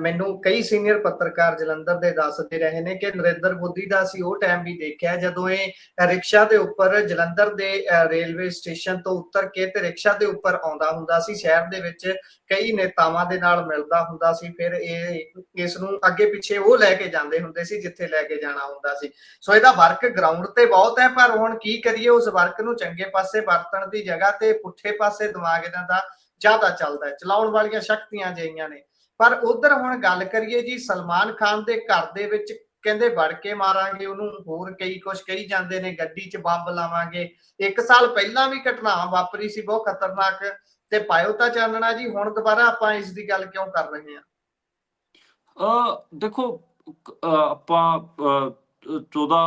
ਮੈਨੂੰ ਕਈ ਸੀਨੀਅਰ ਪੱਤਰਕਾਰ ਜਲੰਧਰ ਦੇ ਦੱਸਦੇ ਰਹੇ ਨੇ ਕਿ ਨਰਿੰਦਰ ਮੋਦੀ ਦਾ ਅਸੀਂ ਉਹ ਟਾਈਮ ਵੀ ਦੇਖਿਆ ਜਦੋਂ ਇਹ ਰਿਕਸ਼ਾ ਦੇ ਉੱਪਰ ਜਲੰਧਰ ਦੇ ਰੇਲਵੇ ਸਟੇਸ਼ਨ ਤੋਂ ਉਤਰ ਕੇ ਤੇ ਰਿਕਸ਼ਾ ਦੇ ਉੱਪਰ ਆਉਂਦਾ ਹੁੰਦਾ ਸੀ। ਸ਼ਹਿਰ ਦੇ ਵਿੱਚ ਕਈ ਨੇਤਾਵਾਂ ਦੇ ਨਾਲ ਮਿਲਦਾ ਹੁੰਦਾ ਸੀ, ਫਿਰ ਇਹ ਇਸ ਨੂੰ ਅੱਗੇ ਪਿੱਛੇ ਉਹ ਲੈ ਕੇ ਜਾਂਦੇ ਹੁੰਦੇ ਸੀ, ਜਿੱਥੇ ਲੈ ਕੇ ਜਾਣਾ ਹੁੰਦਾ ਸੀ। ਸੋ ਇਹਦਾ ਵਰਕ ਗਰਾਊਂਡ ਤੇ ਬਹੁਤ ਹੈ, ਪਰ ਹੁਣ ਕੀ ਕਰੀਏ, ਉਸ ਵਰਕ ਨੂੰ ਚੰਗੇ ਪਾਸੇ ਵਰਤਣ ਦੀ ਜਗ੍ਹਾ ਤੇ ਪੁੱਠੇ ਪਾਸੇ ਦਿਮਾਗ ਇਹਨਾਂ ਦਾ ਜ਼ਿਆਦਾ ਚੱਲਦਾ ਹੈ, ਚਲਾਉਣ ਵਾਲੀਆਂ ਸ਼ਕਤੀਆਂ ਜਿਹੀਆਂ ਨੇ। ਪਰ ਉਧਰ ਹੁਣ ਗੱਲ ਕਰੀਏ ਜੀ, ਸਲਮਾਨ ਖਾਨ ਦੇ ਘਰ ਦੇ ਵਿੱਚ ਕਹਿੰਦੇ, ਵੜ ਕੇ ਮਾਰਾਂਗੇ ਉਹਨੂੰ, ਹੋਰ ਕਈ ਕੁਝ ਕਹੀ ਜਾਂਦੇ ਨੇ, ਗੱਡੀ 'ਚ ਬੰਬ ਲਾਵਾਂਗੇ। ਇੱਕ ਸਾਲ ਪਹਿਲਾਂ ਵੀ ਘਟਨਾ ਵਾਪਰੀ ਸੀ, ਬਹੁਤ ਖਤਰਨਾਕ ਤੇ ਪਾਇਓ ਤਾਂ ਚਾਨਣਾ ਜੀ, ਹੁਣ ਦੁਬਾਰਾ ਆਪਾਂ ਇਸ ਦੀ ਗੱਲ ਕਿਉਂ ਕਰ ਰਹੇ ਹਾਂ?
ਅ, ਦੇਖੋ ਆਪਾਂ 14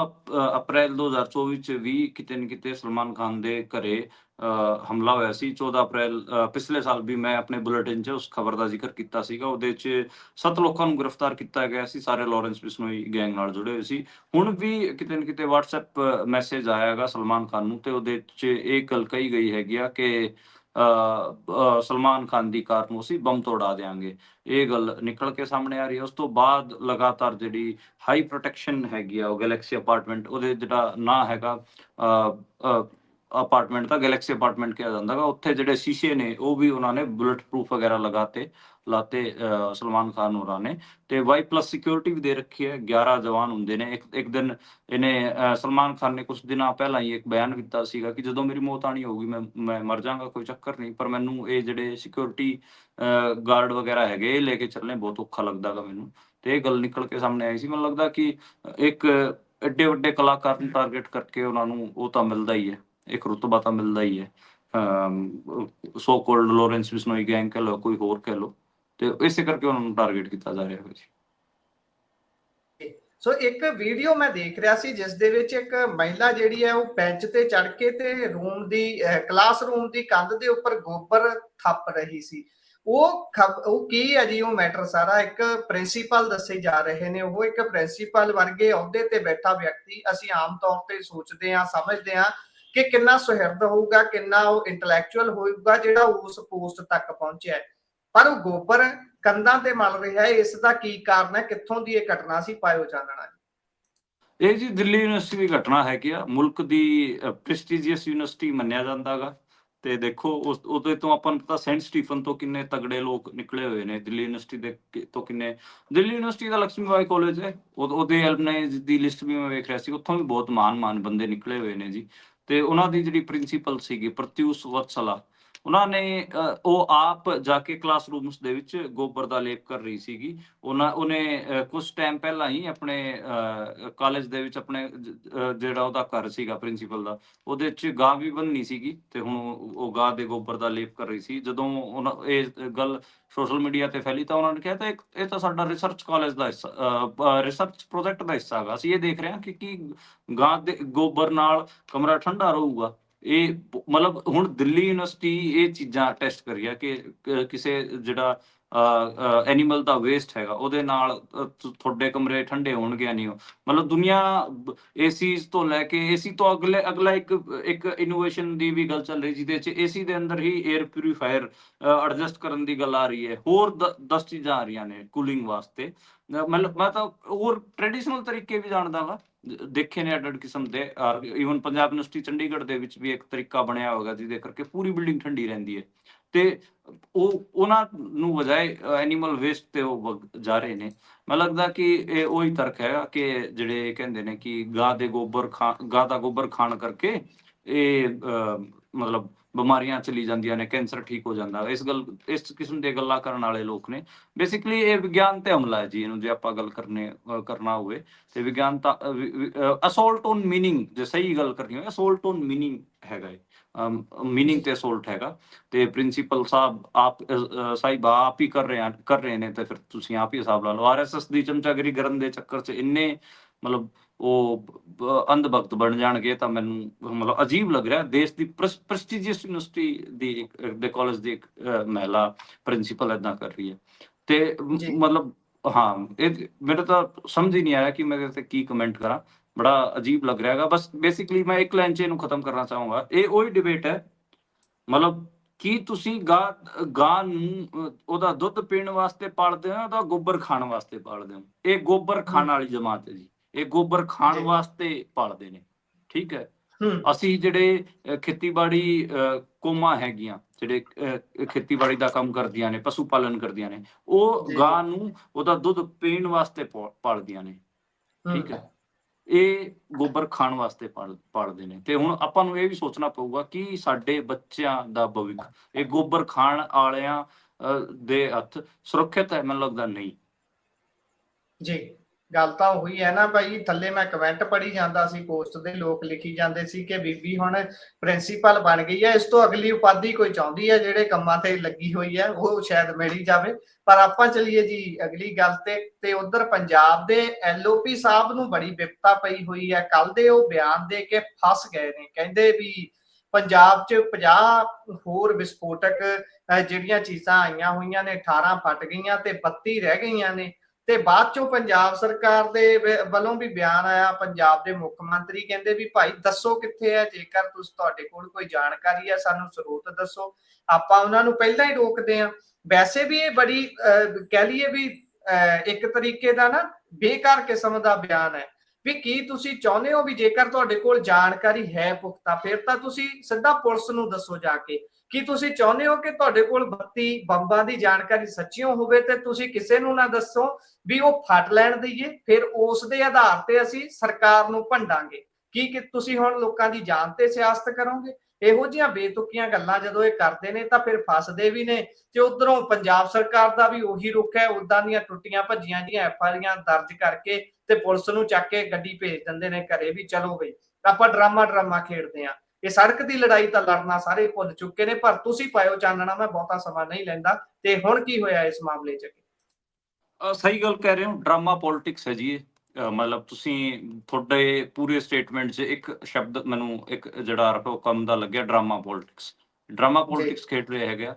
ਅਪ੍ਰੈਲ 2024 ਚ ਵੀ ਕਿਤੇ ਨਾ ਕਿਤੇ ਸਲਮਾਨ ਖਾਨ ਦੇ ਘਰੇ ਹਮਲਾ ਹੋਇਆ ਸੀ। 14 ਅਪ੍ਰੈਲ ਪਿਛਲੇ ਸਾਲ ਵੀ ਮੈਂ ਆਪਣੇ ਬੁਲੇਟਿਨ 'ਚ ਉਸ ਖਬਰ ਦਾ ਜ਼ਿਕਰ ਕੀਤਾ ਸੀਗਾ। ਉਹਦੇ 'ਚ ਸੱਤ ਲੋਕਾਂ ਨੂੰ ਗ੍ਰਿਫਤਾਰ ਕੀਤਾ ਗਿਆ ਸੀ। ਸਾਰੇ ਲਾਰੈਂਸ ਬਿਸ਼ਨੋਈ ਗੈਂਗ ਨਾਲ ਜੁੜੇ ਹੋਏ ਸੀ। ਹੁਣ ਵੀ ਕਿਤੇ ਨਾ ਕਿਤੇ WhatsApp ਮੈਸੇਜ ਆਇਆਗਾ ਸਲਮਾਨ ਖਾਨ ਨੂੰ ਤੇ ਉਹਦੇ 'ਚ ਇਹ ਗੱਲ ਕਹੀ ਗਈ ਹੈਗੀ ਆ ਕਿ ਸਲਮਾਨ ਖਾਨ ਦੀ ਕਾਰ ਨੂੰ ਅਸੀਂ ਬੰਬ ਤੋੜਾ ਦੇਾਂਗੇ ਇਹ ਗੱਲ ਨਿਕਲ ਕੇ ਸਾਹਮਣੇ ਆ ਰਹੀ ਹੈ। ਉਸ ਤੋਂ ਬਾਅਦ ਲਗਾਤਾਰ ਜਿਹੜੀ ਹਾਈ ਪ੍ਰੋਟੈਕਸ਼ਨ ਹੈਗੀ ਆ, ਉਹ ਗੈਲੈਕਸੀ ਅਪਾਰਟਮੈਂਟ ਉਹਦੇ ਜਿਹੜਾ ਨਾਂ ਹੈਗਾ ਅਪਾਰਟਮੈਂਟ ਦਾ ਗੈਲੈਕਸੀ ਅਪਾਰਟਮੈਂਟ ਕਿਹਾ ਜਾਂਦਾ ਗਾ। ਉੱਥੇ ਜਿਹੜੇ ਸ਼ੀਸ਼ੇ ਨੇ, ਉਹ ਵੀ ਉਹਨਾਂ ਨੇ ਬੁਲਟ ਪ੍ਰੂਫ ਵਗੈਰਾ ਲਗਾਤੇ ਲਾਤੇ ਅ, ਸਲਮਾਨ ਖਾਨ ਹੋਰਾਂ ਨੇ। ਤੇ ਵਾਈ ਪਲੱਸ ਸਿਕਿਉਰਿਟੀ ਵੀ ਦੇ ਰੱਖੀ ਹੈ। 11 ਜਵਾਨ ਹੁੰਦੇ ਨੇ। ਇੱਕ ਇੱਕ ਦਿਨ ਇਹਨੇ ਸਲਮਾਨ ਖਾਨ ਨੇ ਕੁਝ ਦਿਨਾਂ ਪਹਿਲਾਂ ਹੀ ਇੱਕ ਬਿਆਨ ਕੀਤਾ ਸੀਗਾ ਕਿ ਜਦੋਂ ਮੇਰੀ ਮੌਤ ਆਣੀ ਹੋਊਗੀ ਮੈਂ ਮੈਂ ਮਰ ਜਾਵਾਂਗਾ ਕੋਈ ਚੱਕਰ ਨਹੀਂ। ਪਰ ਮੈਨੂੰ ਇਹ ਜਿਹੜੇ ਸਿਕਿਉਰਿਟੀ ਗਾਰਡ ਵਗੈਰਾ ਹੈਗੇ ਇਹ ਲੈ ਕੇ ਚੱਲਣੇ ਬਹੁਤ ਔਖਾ ਲੱਗਦਾਗਾ ਮੈਨੂੰ। ਤੇ ਇਹ ਗੱਲ ਨਿਕਲ ਕੇ ਸਾਹਮਣੇ ਆਈ ਸੀ। ਮੈਨੂੰ ਲੱਗਦਾ ਕਿ ਇੱਕ ਐਡੇ ਵੱਡੇ ਕਲਾਕਾਰ ਨੂੰ ਟਾਰਗੇਟ ਕਰਕੇ ਉਹਨਾਂ ਨੂੰ ਉਹ ਤਾਂ ਮਿਲਦਾ ਹੀ ਹੈ। ਇੱਕ ਰੁਤਬਾ ਤਾਂ ਮਿਲਦਾ ਹੀ ਹੈ। So called Lawrence Bishnoi gang ਕਹ ਲਓ ਕੋਈ ਹੋਰ ਕਹ ਲਓ। ਤੇ ਇਸੇ ਕਰਕੇ ਉਹਨਾਂ ਨੂੰ ਟਾਰਗੇਟ ਕੀਤਾ ਜਾ ਰਿਹਾ ਹੈ ਜੀ
ਸੋ ਇੱਕ ਵੀਡੀਓ ਮੈਂ ਦੇਖ ਰਿਹਾ ਸੀ ਜਿਸ ਦੇ ਵਿੱਚ ਇੱਕ ਮਹਿਲਾ ਜਿਹੜੀ ਹੈ ਉਹ ਬੈਂਚ ਤੇ ਚੜ ਕੇ ਤੇ ਰੂਮ ਦੀ ਕਲਾਸਰੂਮ ਦੀ ਕੰਧ ਦੇ ਉੱਪਰ ਗੋਬਰ ਥੱਪ ਰਹੀ ਸੀ। ਉਹ ਉਹ ਕੀ ਹੈ ਜੀ ਉਹ ਮੈਟਰ ਸਾਰਾ? ਇੱਕ ਪ੍ਰਿੰਸੀਪਲ ਦੱਸੇ ਜਾ ਰਹੇ ਨੇ। ਉਹ ਇੱਕ ਪ੍ਰਿੰਸੀਪਲ ਵਰਗੇ ਅਹੁਦੇ ਤੇ ਬੈਠਾ ਵਿਅਕਤੀ ਅਸੀਂ ਆਮ ਤੌਰ ਤੇ ਸੋਚਦੇ ਹਾਂ, ਸਮਝਦੇ ਹਾਂ ਕਿ ਕਿੰਨਾ ਸੁਹਿਰਦ ਹੋਊਗਾ, ਕਿੰਨਾ ਉਹ ਇੰਟੈਲੈਕਚੁਅਲ ਹੋਊਗਾ ਜਿਹੜਾ ਉਸ ਪੋਸਟ ਤੱਕ ਪਹੁੰਚਿਆ ਹੈ। ਪਰ ਉਹ ਗੋਬਰ ਕੰਧਾਂ ਤੇ ਮਲ ਰਿਹਾ ਹੈ ਇਸ ਦਾ ਕੀ ਕਾਰਨ ਹੈ? ਕਿੱਥੋਂ ਦੀ ਇਹ ਘਟਨਾ ਸੀ? ਪਾਇਓ ਚਾਨਣਾ
ਇਹ ਜੀ ਦਿੱਲੀ ਯੂਨੀਵਰਸਿਟੀ ਦੀ ਘਟਨਾ ਹੈ ਕਿ ਆ। ਮੁਲਕ ਦੀ ਪ੍ਰੈਸਟੀਜੀਅਸ ਯੂਨੀਵਰਸਿਟੀ ਮੰਨਿਆ ਜਾਂਦਾਗਾ। ਤੇ ਦੇਖੋ, ਉਸ, ਉਹਦੇ ਤੋਂ ਆਪਾਂ ਨੂੰ ਪਤਾ ਸੈਂਟ ਸਟੀਫਨ ਤੋਂ ਕਿੰਨੇ ਤਗੜੇ ਲੋਕ ਨਿਕਲੇ ਹੋਏ ਨੇ। ਦਿੱਲੀ ਯੂਨੀਵਰਸਿਟੀ ਦੇ ਤੋਂ ਕਿੰਨੇ, ਦਿੱਲੀ ਯੂਨੀਵਰਸਿਟੀ ਦਾ ਲక్ష్ਮੀ ਬਾਈ ਕਾਲਜ ਹੈ। ਉਹਦੇ ਐਲਮਨਾਈ ਦੀ ਲਿਸਟ ਵੀ ਮੈਂ ਵੇਖ ਰਿਹਾ ਸੀ। ਉੱਥੋਂ ਵੀ ਬਹੁਤ ਮਾਨ ਮਾਨ ਬੰਦੇ ਨਿਕਲੇ ਹੋਏ ਨੇ ਜੀ। ਤੇ ਉਹਨਾਂ ਦੀ ਜਿਹੜੀ ਪ੍ਰਿੰਸੀਪਲ ਸੀਗੀ, ਪ੍ਰਤਿਊਸ਼ ਵਤਸਲਾ ਉਹਨਾਂ ਨੇ ਉਹ ਆਪ ਜਾ ਕੇ ਕਲਾਸਰੂਮਸ ਦੇ ਵਿੱਚ ਗੋਬਰ ਦਾ ਲੇਪ ਕਰ ਰਹੀ ਸੀਗੀ। ਉਹਨਾਂ ਉਹਨੇ ਅ, ਕੁਝ ਟਾਈਮ ਪਹਿਲਾਂ ਹੀ ਆਪਣੇ ਕਾਲਜ ਦੇ ਵਿੱਚ ਆਪਣੇ ਜਿਹੜਾ ਉਹਦਾ ਘਰ ਸੀਗਾ ਪ੍ਰਿੰਸੀਪਲ ਦਾ ਉਹਦੇ ਵਿੱਚ ਗਾਂ ਵੀ ਬੰਨੀ ਸੀਗੀ ਤੇ ਹੁਣ ਉਹ ਗਾਂ ਦੇ ਗੋਬਰ ਦਾ ਲੇਪ ਕਰ ਰਹੀ ਸੀ। ਜਦੋਂ ਉਹਨਾਂ ਇਹ ਗੱਲ ਸੋਸ਼ਲ ਮੀਡੀਆ ਤੇ ਫੈਲੀ ਤਾਂ ਉਹਨਾਂ ਨੇ ਕਿਹਾ ਤਾਂ ਇੱਕ ਇਹ ਤਾਂ ਸਾਡਾ ਰਿਸਰਚ ਕਾਲਜ ਦਾ ਹਿੱਸਾ ਰਿਸਰਚ ਪ੍ਰੋਜੈਕਟ ਦਾ ਹਿੱਸਾ ਹੈਗਾ। ਅਸੀਂ ਇਹ ਦੇਖ ਰਹੇ ਹਾਂ ਕਿ ਕੀ ਗਾਂ ਦੇ ਗੋਬਰ ਨਾਲ ਕਮਰਾ ਠੰਡਾ ਰਹੂਗਾ। ਇਹ ਮਤਲਬ ਹੁਣ ਦਿੱਲੀ ਯੂਨੀਵਰਸਿਟੀ ਇਹ ਚੀਜ਼ਾਂ ਟੈਸਟ ਕਰੀ ਆ ਕਿ ਕਿਸੇ ਜਿਹੜਾ ਐਨੀਮਲ ਦਾ ਵੇਸਟ ਹੈਗਾ, ਉਹਦੇ ਨਾਲ ਤੁਹਾਡੇ ਕਮਰੇ ਠੰਡੇ ਹੋਣਗੇ ਜਾਂ ਨਹੀਂ ਮਤਲਬ ਦੁਨੀਆ ਏਸੀਜ਼ ਤੋਂ ਲੈ ਕੇ ਏਸੀ ਤੋਂ ਅਗਲੇ, ਅਗਲਾ ਇੱਕ ਇੱਕ ਇਨੋਵੇਸ਼ਨ ਦੀ ਵੀ ਗੱਲ ਚੱਲ ਰਹੀ, ਜਿਹਦੇ ਚ ਏਸੀ ਦੇ ਅੰਦਰ ਹੀ 에ਅਰ ਪਿਊਰੀਫਾਇਰ ਐਡਜਸਟ ਕਰਨ ਦੀ ਗੱਲ ਆ ਰਹੀ ਹੈ। ਹੋਰ 10 ਚੀਜ਼ਾਂ ਆ ਰਹੀਆਂ ਨੇ ਕੂਲਿੰਗ ਵਾਸਤੇ। ਮਤਲਬ, ਮੈਂ ਤਾਂ ਹੋਰ ਟ੍ਰੈਡੀਸ਼ਨਲ ਤਰੀਕੇ ਵੀ ਜਾਣਦਾ ਵਾ। ਦੇਖੇ ਨੇ ਅੱਡ ਕਿਸਮ ਦੇ ਇਵਨ ਪੰਜਾਬ ਯੂਨੀਵਰਸਿਟੀ ਚੰਡੀਗੜ੍ਹ ਦੇ ਵਿੱਚ ਵੀ ਇੱਕ ਤਰੀਕਾ ਬਣਿਆ ਹੋਗਾ ਜਿਹਦੇ ਕਰਕੇ ਪੂਰੀ ਬਿਲਡਿੰਗ ਠੰਡੀ ਰਹਿੰਦੀ ਹੈ। ਤੇ ਉਹ, ਉਹਨਾਂ ਨੂੰ ਬਜਾਏ ਐਨੀਮਲ ਵੇਸਟ ਤੇ ਉਹ ਵਗ- ਜਾ ਰਹੇ ਨੇ। ਮੈਨੂੰ ਲੱਗਦਾ ਕਿ ਇਹ ਉਹੀ ਤਰਕ ਹੈਗਾ ਕਿ ਜਿਹੜੇ ਕਹਿੰਦੇ ਨੇ ਕਿ ਗਾਂ ਦੇ ਗੋਬਰ ਖਾ ਗਾਂ ਦਾ ਗੋਬਰ ਖਾਣ ਕਰਕੇ ਇਹ ਮਤਲਬ ਬਿਮਾਰੀਆਂ ਚਲੀ ਜਾਂਦੀਆਂ ਨੇ, ਕੈਂਸਰ ਠੀਕ ਹੋ ਜਾਂਦਾ। ਇਸ ਗੱਲ, ਇਸ ਕਿਸਮ ਦੇ ਗੱਲਾਂ ਕਰਨ ਵਾਲੇ ਲੋਕ ਨੇ। ਬੇਸਿਕਲੀ ਇਹ ਵਿਗਿਆਨ ਤੇ ਹਮਲਾ ਹੈ ਜੀ, ਇਹਨੂੰ ਜੇ ਆਪਾਂ ਗੱਲ ਕਰਨੇ ਕਰਨਾ ਹੋਵੇ, ਤੇ ਵਿਗਿਆਨ ਤਾਂ ਅਸੋਲਟ ਔਨ ਮੀਨਿੰਗ ਜੇ ਸਹੀ ਗੱਲ ਕਰਨੀ ਹੋਵੇ ਅਸੋਲਟ ਔਨ ਮੀਨਿੰਗ ਹੈਗਾ ਇਹ। ਮੀਨਿੰਗ ਤੇ ਅਸੋਲਟ ਹੈਗਾ। ਤੇ ਪ੍ਰਿੰਸੀਪਲ ਸਾਹਿਬ ਆਪ ਸਾਹਿਬ ਆਪ ਹੀ ਕਰ ਰਹੇ ਕਰ ਰਹੇ ਨੇ, ਤੇ ਫਿਰ ਤੁਸੀਂ ਆਪ ਹੀ ਹਿਸਾਬ ਲਾ ਲਓ। ਆਰਐਸਐਸ ਦੀ ਚਮਚਾਗਰੀ ਕਰਨ ਦੇ ਚੱਕਰ 'ਚ ਇੰਨੇ, ਮਤਲਬ ਉਹ ਅੰਧ ਭਗਤ ਬਣ ਜਾਣਗੇ ਤਾਂ ਮੈਨੂੰ ਮਤਲਬ ਅਜੀਬ ਲੱਗ ਰਿਹਾ। ਦੇਸ਼ ਦੀ ਪ੍ਰੈਸਟੀਜੀਅਸ ਯੂਨੀਵਰਸਿਟੀ ਦੀ ਦੇ ਕਾਲਜ ਦੀ ਇੱਕ ਮਹਿਲਾ ਪ੍ਰਿੰਸੀਪਲ ਇਦਾਂ ਕਰ ਰਹੀ ਹੈ। ਤੇ। ਮਤਲਬ ਹਾਂ ਇਹ ਮੇਰੇ ਤਾਂ ਸਮਝ ਹੀ ਨਹੀਂ ਆਇਆ ਕਿ ਮੈਂ ਇਹਦੇ ਤੇ ਕੀ ਕਮੈਂਟ ਕਰਾਂ। ਬੜਾ ਅਜੀਬ ਲੱਗ ਰਿਹਾ ਹੈਗਾ। ਬਸ ਬੇਸਿਕਲੀ ਮੈਂ ਇੱਕ ਲਾਈਨ ਚ ਇਹਨੂੰ ਖਤਮ ਕਰਨਾ ਚਾਹੂੰਗਾ। ਇਹ ਉਹੀ ਡਿਬੇਟ ਹੈ। ਮਤਲਬ ਕੀ ਤੁਸੀਂ ਗਾਂ ਗਾਂ ਨੂੰ ਉਹਦਾ ਦੁੱਧ ਪੀਣ ਵਾਸਤੇ ਪਾਲਦੇ ਹੋ ਜਾਂ ਉਹਦਾ ਗੋਬਰ ਖਾਣ ਵਾਸਤੇ ਪਾਲਦੇ ਹੋ? ਇਹ ਗੋਬਰ ਖਾਣ ਵਾਲੀ ਜਮਾਤ ਹੈ ਜੀ। ਇਹ ਗੋਬਰ ਖਾਣ। ਵਾਸਤੇ ਪਾਲਦੇ ਨੇ ਠੀਕ ਹੈ ਅਸੀਂ ਜਿਹੜੇ ਖੇਤੀਬਾੜੀ ਕੌਮਾਂ ਹੈਗੀਆਂ ਜਿਹੜੇ ਖੇਤੀਬਾੜੀ ਦਾ ਕੰਮ ਕਰਦੀਆਂ ਨੇ ਪਸ਼ੂ ਪਾਲਣ ਕਰਦੀਆਂ ਨੇ ਉਹ। ਗਾਂ ਨੂੰ ਉਹਦਾ ਦੁੱਧ ਪੀਣ ਵਾਸਤੇ ਪਾਲਦੀਆਂ ਨੇ। ਠੀਕ ਹੈ ਇਹ ਗੋਬਰ ਖਾਣ ਵਾਸਤੇ ਪਾਲ- ਪਾਲਦੇ ਨੇ ਤੇ ਹੁਣ ਆਪਾਂ ਨੂੰ ਇਹ ਵੀ ਸੋਚਣਾ ਪਊਗਾ ਕਿ ਸਾਡੇ ਬੱਚਿਆਂ ਦਾ ਭਵਿੱਖ ਇਹ ਗੋਬਰ ਖਾਣ ਵਾਲਿਆਂ ਦੇ ਹੱਥ ਸੁਰੱਖਿਅਤ ਹੈ ਮੈਨੂੰ ਲੱਗਦਾ ਨਹੀਂ
ਜੀ ਗੱਲ ਤਾਂ ਉਹੀ ਹੈ ਨਾ ਭਾਈ, ਥੱਲੇ ਮੈਂ ਕਮੈਂਟ ਪੜ੍ਹੀ ਜਾਂਦਾ ਸੀ ਪੋਸਟ ਦੇ ਲੋਕ ਲਿਖੀ ਜਾਂਦੇ ਸੀ ਕਿ ਬੀਬੀ ਹੁਣ ਪ੍ਰਿੰਸੀਪਲ ਬਣ ਗਈ ਹੈ, ਇਸ ਤੋਂ ਅਗਲੀ ਉਪਾਧੀ ਕੋਈ ਚਾਹੁੰਦੀ ਹੈ ਜਿਹੜੇ ਕੰਮਾਂ ਤੇ ਲੱਗੀ ਹੋਈ ਹੈ, ਉਹ ਸ਼ਾਇਦ ਮਿਲ ਜਾਵੇ। ਪਰ ਆਪਾਂ ਚਲੀਏ ਜੀ ਅਗਲੀ ਗੱਲ ਤੇ ਤੇ ਉਧਰ ਪੰਜਾਬ ਦੇ ਐਲਓਪੀ ਸਾਹਿਬ ਨੂੰ ਬੜੀ ਵਿਪਤਾ ਪਈ ਹੋਈ ਹੈ। ਕੱਲ ਦੇ ਉਹ ਬਿਆਨ ਦੇ ਕੇ ਫਸ ਗਏ ਨੇ। ਕਹਿੰਦੇ ਵੀ ਪੰਜਾਬ 'ਚ 50 ਹੋਰ ਵਿਸਫੋਟਕ ਜਿਹੜੀਆਂ ਚੀਜ਼ਾਂ ਆਈਆਂ ਹੋਈਆਂ ਨੇ 18 ਫਟ ਗਈਆਂ ਤੇ 32 ਰਹਿ ਗਈਆਂ ਨੇ। ਤੇ ਬਾਅਦ ਚੋਂ ਪੰਜਾਬ ਸਰਕਾਰ ਦੇ ਵੱਲੋਂ ਵੀ ਬਿਆਨ ਆਇਆ, ਪੰਜਾਬ ਦੇ ਮੁੱਖ ਮੰਤਰੀ ਕਹਿੰਦੇ ਵੀ ਭਾਈ ਦੱਸੋ ਕਿੱਥੇ ਹੈ? ਜੇਕਰ ਤੁਸੀਂ ਤੁਹਾਡੇ ਕੋਲ ਕੋਈ ਜਾਣਕਾਰੀ ਹੈ, ਸਾਨੂੰ ਸਰੋਤ ਦੱਸੋ। ਆਪਾਂ ਉਹਨਾਂ ਨੂੰ ਪਹਿਲਾਂ ਹੀ ਰੋਕਦੇ ਆ ਵੈਸੇ ਵੀ ਇਹ ਬੜੀ ਕਹਿ ਲਈਏ ਵੀ ਇੱਕ ਤਰੀਕੇ ਦਾ ਨਾ ਬੇਕਾਰ ਕਿਸਮ ਦਾ ਬਿਆਨ ਹੈ। ਵੀ ਕੀ ਤੁਸੀਂ ਚਾਹੁੰਦੇ ਹੋ ਵੀ ਜੇਕਰ ਤੁਹਾਡੇ ਕੋਲ ਜਾਣਕਾਰੀ ਹੈ ਪੁਖਤਾ, ਫਿਰ ਤਾਂ ਤੁਸੀਂ ਸਿੱਧਾ ਪੁਲਿਸ ਨੂੰ ਦੱਸੋ ਜਾ ਕੇ। ਕੀ ਤੁਸੀਂ ਚਾਹੁੰਦੇ ਹੋ ਕਿ ਤੁਹਾਡੇ ਕੋਲ 32 ਬੰਬਾਂ ਦੀ ਜਾਣਕਾਰੀ ਸੱਚੀਓ ਹੋਵੇ ਤੇ ਤੁਸੀਂ ਕਿਸੇ ਨੂੰ ਨਾ ਦੱਸੋ ਵੀ ਉਹ ਫਟ ਲੈਣ ਦਈਏ, ਫਿਰ ਉਸ ਦੇ ਆਧਾਰ ਤੇ ਅਸੀਂ ਸਰਕਾਰ ਨੂੰ ਭੰਡਾਂਗੇ। ਕੀ ਕਿ ਤੁਸੀਂ ਹੁਣ ਲੋਕਾਂ ਦੀ ਜਾਨ ਤੇ ਸਿਆਸਤ ਕਰੋਗੇ? ਇਹੋ ਜਿਹੀਆਂ ਬੇਤੁਕੀਆਂ ਗੱਲਾਂ ਜਦੋਂ ਇਹ ਕਰਦੇ ਨੇ ਤਾਂ ਫਿਰ ਫਸਦੇ ਵੀ ਨੇ ਤੇ ਉਧਰੋਂ ਪੰਜਾਬ ਸਰਕਾਰ ਦਾ ਵੀ ਉਹੀ ਰੁਖ ਹੈ ਉਦਾਂ ਦੀਆਂ ਟੁੱਟੀਆਂ ਭੱਜੀਆਂ ਦੀਆਂ ਐਫ ਆਈਆਂ ਦਰਜ ਕਰਕੇ ਤੇ ਪੁਲਿਸ ਨੂੰ ਚੱਕ ਕੇ ਗੱਡੀ ਭੇਜ ਦਿੰਦੇ ਨੇ ਘਰੇ ਵੀ ਚਲੋ ਬਈ, ਆਪਾਂ ਡਰਾਮਾ ਡਰਾਮਾ ਖੇਡਦੇ ਆ ਇਹ ਸੜਕ ਦੀ ਲੜਾਈ ਤਾਂ ਲੜਨਾ ਸਾਰੇ ਭੁੱਲ ਚੁੱਕੇ ਨੇ, ਪਰ ਤੁਸੀਂ ਪਾਇਓ ਚਾਨਣਾ, ਮੈਂ ਬਹੁਤਾ ਸਮਾਂ ਨਹੀਂ ਲੈਂਦਾ ਤੇ ਹੁਣ ਕੀ ਹੋਇਆ ਇਸ ਮਾਮਲੇ 'ਚ
ਸਹੀ ਗੱਲ ਕਹਿ ਰਹੇ ਹੋ ਡਰਾਮਾ ਪੋਲਿਟਿਕਸ ਹੈ ਜੀ ਇਹ। ਮਤਲਬ ਤੁਸੀਂ ਤੁਹਾਡੇ ਪੂਰੇ ਸਟੇਟਮੈਂਟ 'ਚ ਇੱਕ ਸ਼ਬਦ ਮੈਨੂੰ ਇੱਕ ਜਿਹੜਾ ਰਕਮ ਦਾ ਲੱਗਿਆ ਡਰਾਮਾ ਪੋਲਿਟਿਕਸ। ਡਰਾਮਾ ਪੋਲਿਟਿਕਸ ਖੇਡ ਰਹੇ ਹੈਗੇ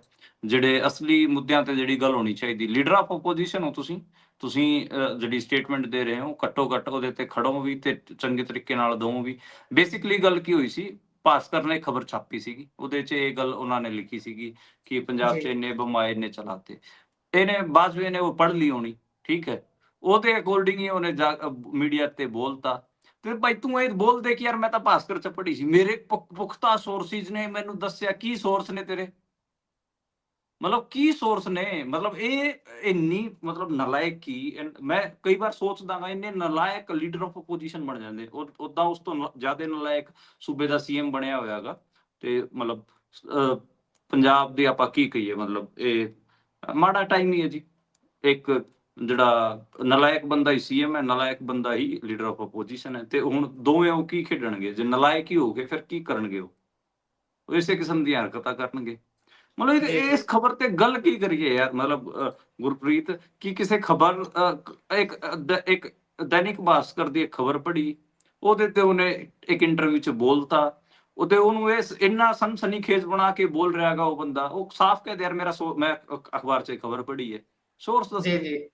ਜਿਹੜੇ ਅਸਲੀ ਮੁੱਦਿਆਂ ਤੇ ਜਿਹੜੀ ਗੱਲ ਹੋਣੀ ਚਾਹੀਦੀ। ਲੀਡਰ ਆਫ ਆਪੋਜੀਸ਼ਨ ਹੋ ਤੁਸੀਂ। ਤੁਸੀਂ ਜਿਹੜੀ ਸਟੇਟਮੈਂਟ ਦੇ ਰਹੇ ਹੋ ਘੱਟੋ ਘੱਟ ਉਹਦੇ ਤੇ ਖੜੋ ਵੀ ਤੇ ਚੰਗੇ ਤਰੀਕੇ ਨਾਲ ਦੋ ਵੀ। ਬੇਸਿਕਲੀ ਗੱਲ ਕੀ ਹੋਈ ਸੀ? ਭਾਸਕਰ ਨੇ ਖਬਰ ਛਾਪੀ ਸੀਗੀ। ਉਹਦੇ 'ਚ ਇਹ ਗੱਲ ਉਹਨਾਂ ਨੇ ਲਿਖੀ ਸੀਗੀ ਕਿ ਪੰਜਾਬ 'ਚ। ਇੰਨੇ ਬੰਬਾਏ ਨੇ ਚਲਾਤੇ। ਇਹਨੇ ਬਾਜਵੇ ਨੇ ਉਹ ਪੜ੍ਹ ਲਈ ਹੋਣੀ, ਠੀਕ ਹੈ। ਉਹਦੇ ਅਕੋਰਡਿੰਗ ਹੀ ਉਹਨੇ ਮੀਡੀਆ ਤੇ ਬੋਲਤਾ। ਤੇ ਭਾਈ ਤੂੰ ਇਹ ਬੋਲਦੇ ਕਿ ਯਾਰ ਮੈਂ ਤਾਂ ਭਾਸਕਰ ਚ ਪੜ੍ਹੀ ਸੀ। ਮੇਰੇ ਪੁਖਤਾ ਸੋਰਸਿਸ ਨੇ ਮੈਨੂੰ ਦੱਸਿਆ ਕੀ ਸੋਰਸ ਨੇ ਤੇਰੇ? ਮਤਲਬ ਕੀ ਸੋਰਸ ਨੇ? ਮਤਲਬ ਇਹ ਇੰਨੀ, ਮਤਲਬ ਨਲਾਇਕ ਕੀ? ਮੈਂ ਕਈ ਵਾਰ ਸੋਚਦਾ ਹਾਂ, ਇੰਨੇ ਨਲਾਇਕ ਲੀਡਰ ਆਫ ਆਪੋਜੀਸ਼ਨ ਬਣ ਜਾਂਦੇ। ਉਦਾਂ ਉਸ ਤੋਂ ਜ਼ਿਆਦਾ ਨਲਾਇਕ ਸੂਬੇ ਦਾ ਸੀਐਮ ਬਣਿਆ ਹੋਇਆਗਾ ਤੇ ਮਤਲਬ ਪੰਜਾਬ ਦੇ ਆਪਾਂ ਕੀ ਕਹੀਏ? ਮਤਲਬ ਇਹ ਮਾੜਾ ਟਾਈਮ ਹੀ ਹੈ ਜੀ। ਇੱਕ ਜਿਹੜਾ ਨਲਾਇਕ ਬੰਦਾ ਹੀ ਸੀਐਮ ਹੈ ਨਲਾਇਕ ਬੰਦਾ ਹੀ ਲੀਡਰ ਆਫ ਆਪੋਜੀਸ਼ਨ ਹੈ। ਤੇ ਹੁਣ ਦੋਵੇਂ ਉਹ ਕੀ ਖੇਡਣਗੇ? ਜੇ ਨਲਾਇਕ ਹੀ ਹੋਗੇ ਫਿਰ ਕੀ ਕਰਨਗੇ ਉਹ? ਇਸੇ ਕਿਸਮ ਦੀਆਂ ਹਰਕਤਾਂ ਕਰਨਗੇ। ਮਤਲਬ ਇਹ-। ਇਸ ਖਬਰ ਤੇ ਗੱਲ ਕੀ ਕਰੀਏ ਯਾਰ? ਮਤਲਬ ਗੁਰਪ੍ਰੀਤ ਕੀ ਕਿਸੇ ਖਬਰ ਇੱਕ ਇੱਕ ਦੈਨਿਕ ਭਾਸਕਰ ਦੀ ਖਬਰ ਪੜ੍ਹੀ। ਉਹਦੇ ਤੇ ਉਹਨੇ ਇੱਕ ਇੰਟਰਵਿਊ 'ਚ ਬੋਲਤਾ। ਉਹਦੇ ਉਹਨੂੰ ਇਸ ਇੰਨਾ ਸਨਸਨੀ ਖੇਜ ਬਣਾ ਕੇ ਬੋਲ ਰਿਹਾ ਹੈਗਾ ਉਹ ਬੰਦਾ। ਉਹ ਸਾਫ਼ ਕਹਿ ਦੇ ਯਾਰ ਮੇਰਾ ਮੈਂ ਅਖ- ਅਖਬਾਰ 'ਚ ਖਬਰ ਪੜ੍ਹੀ ਹੈ। ਸੋਰਸ ਦੱਸ।
ਜੀ ਜੀ।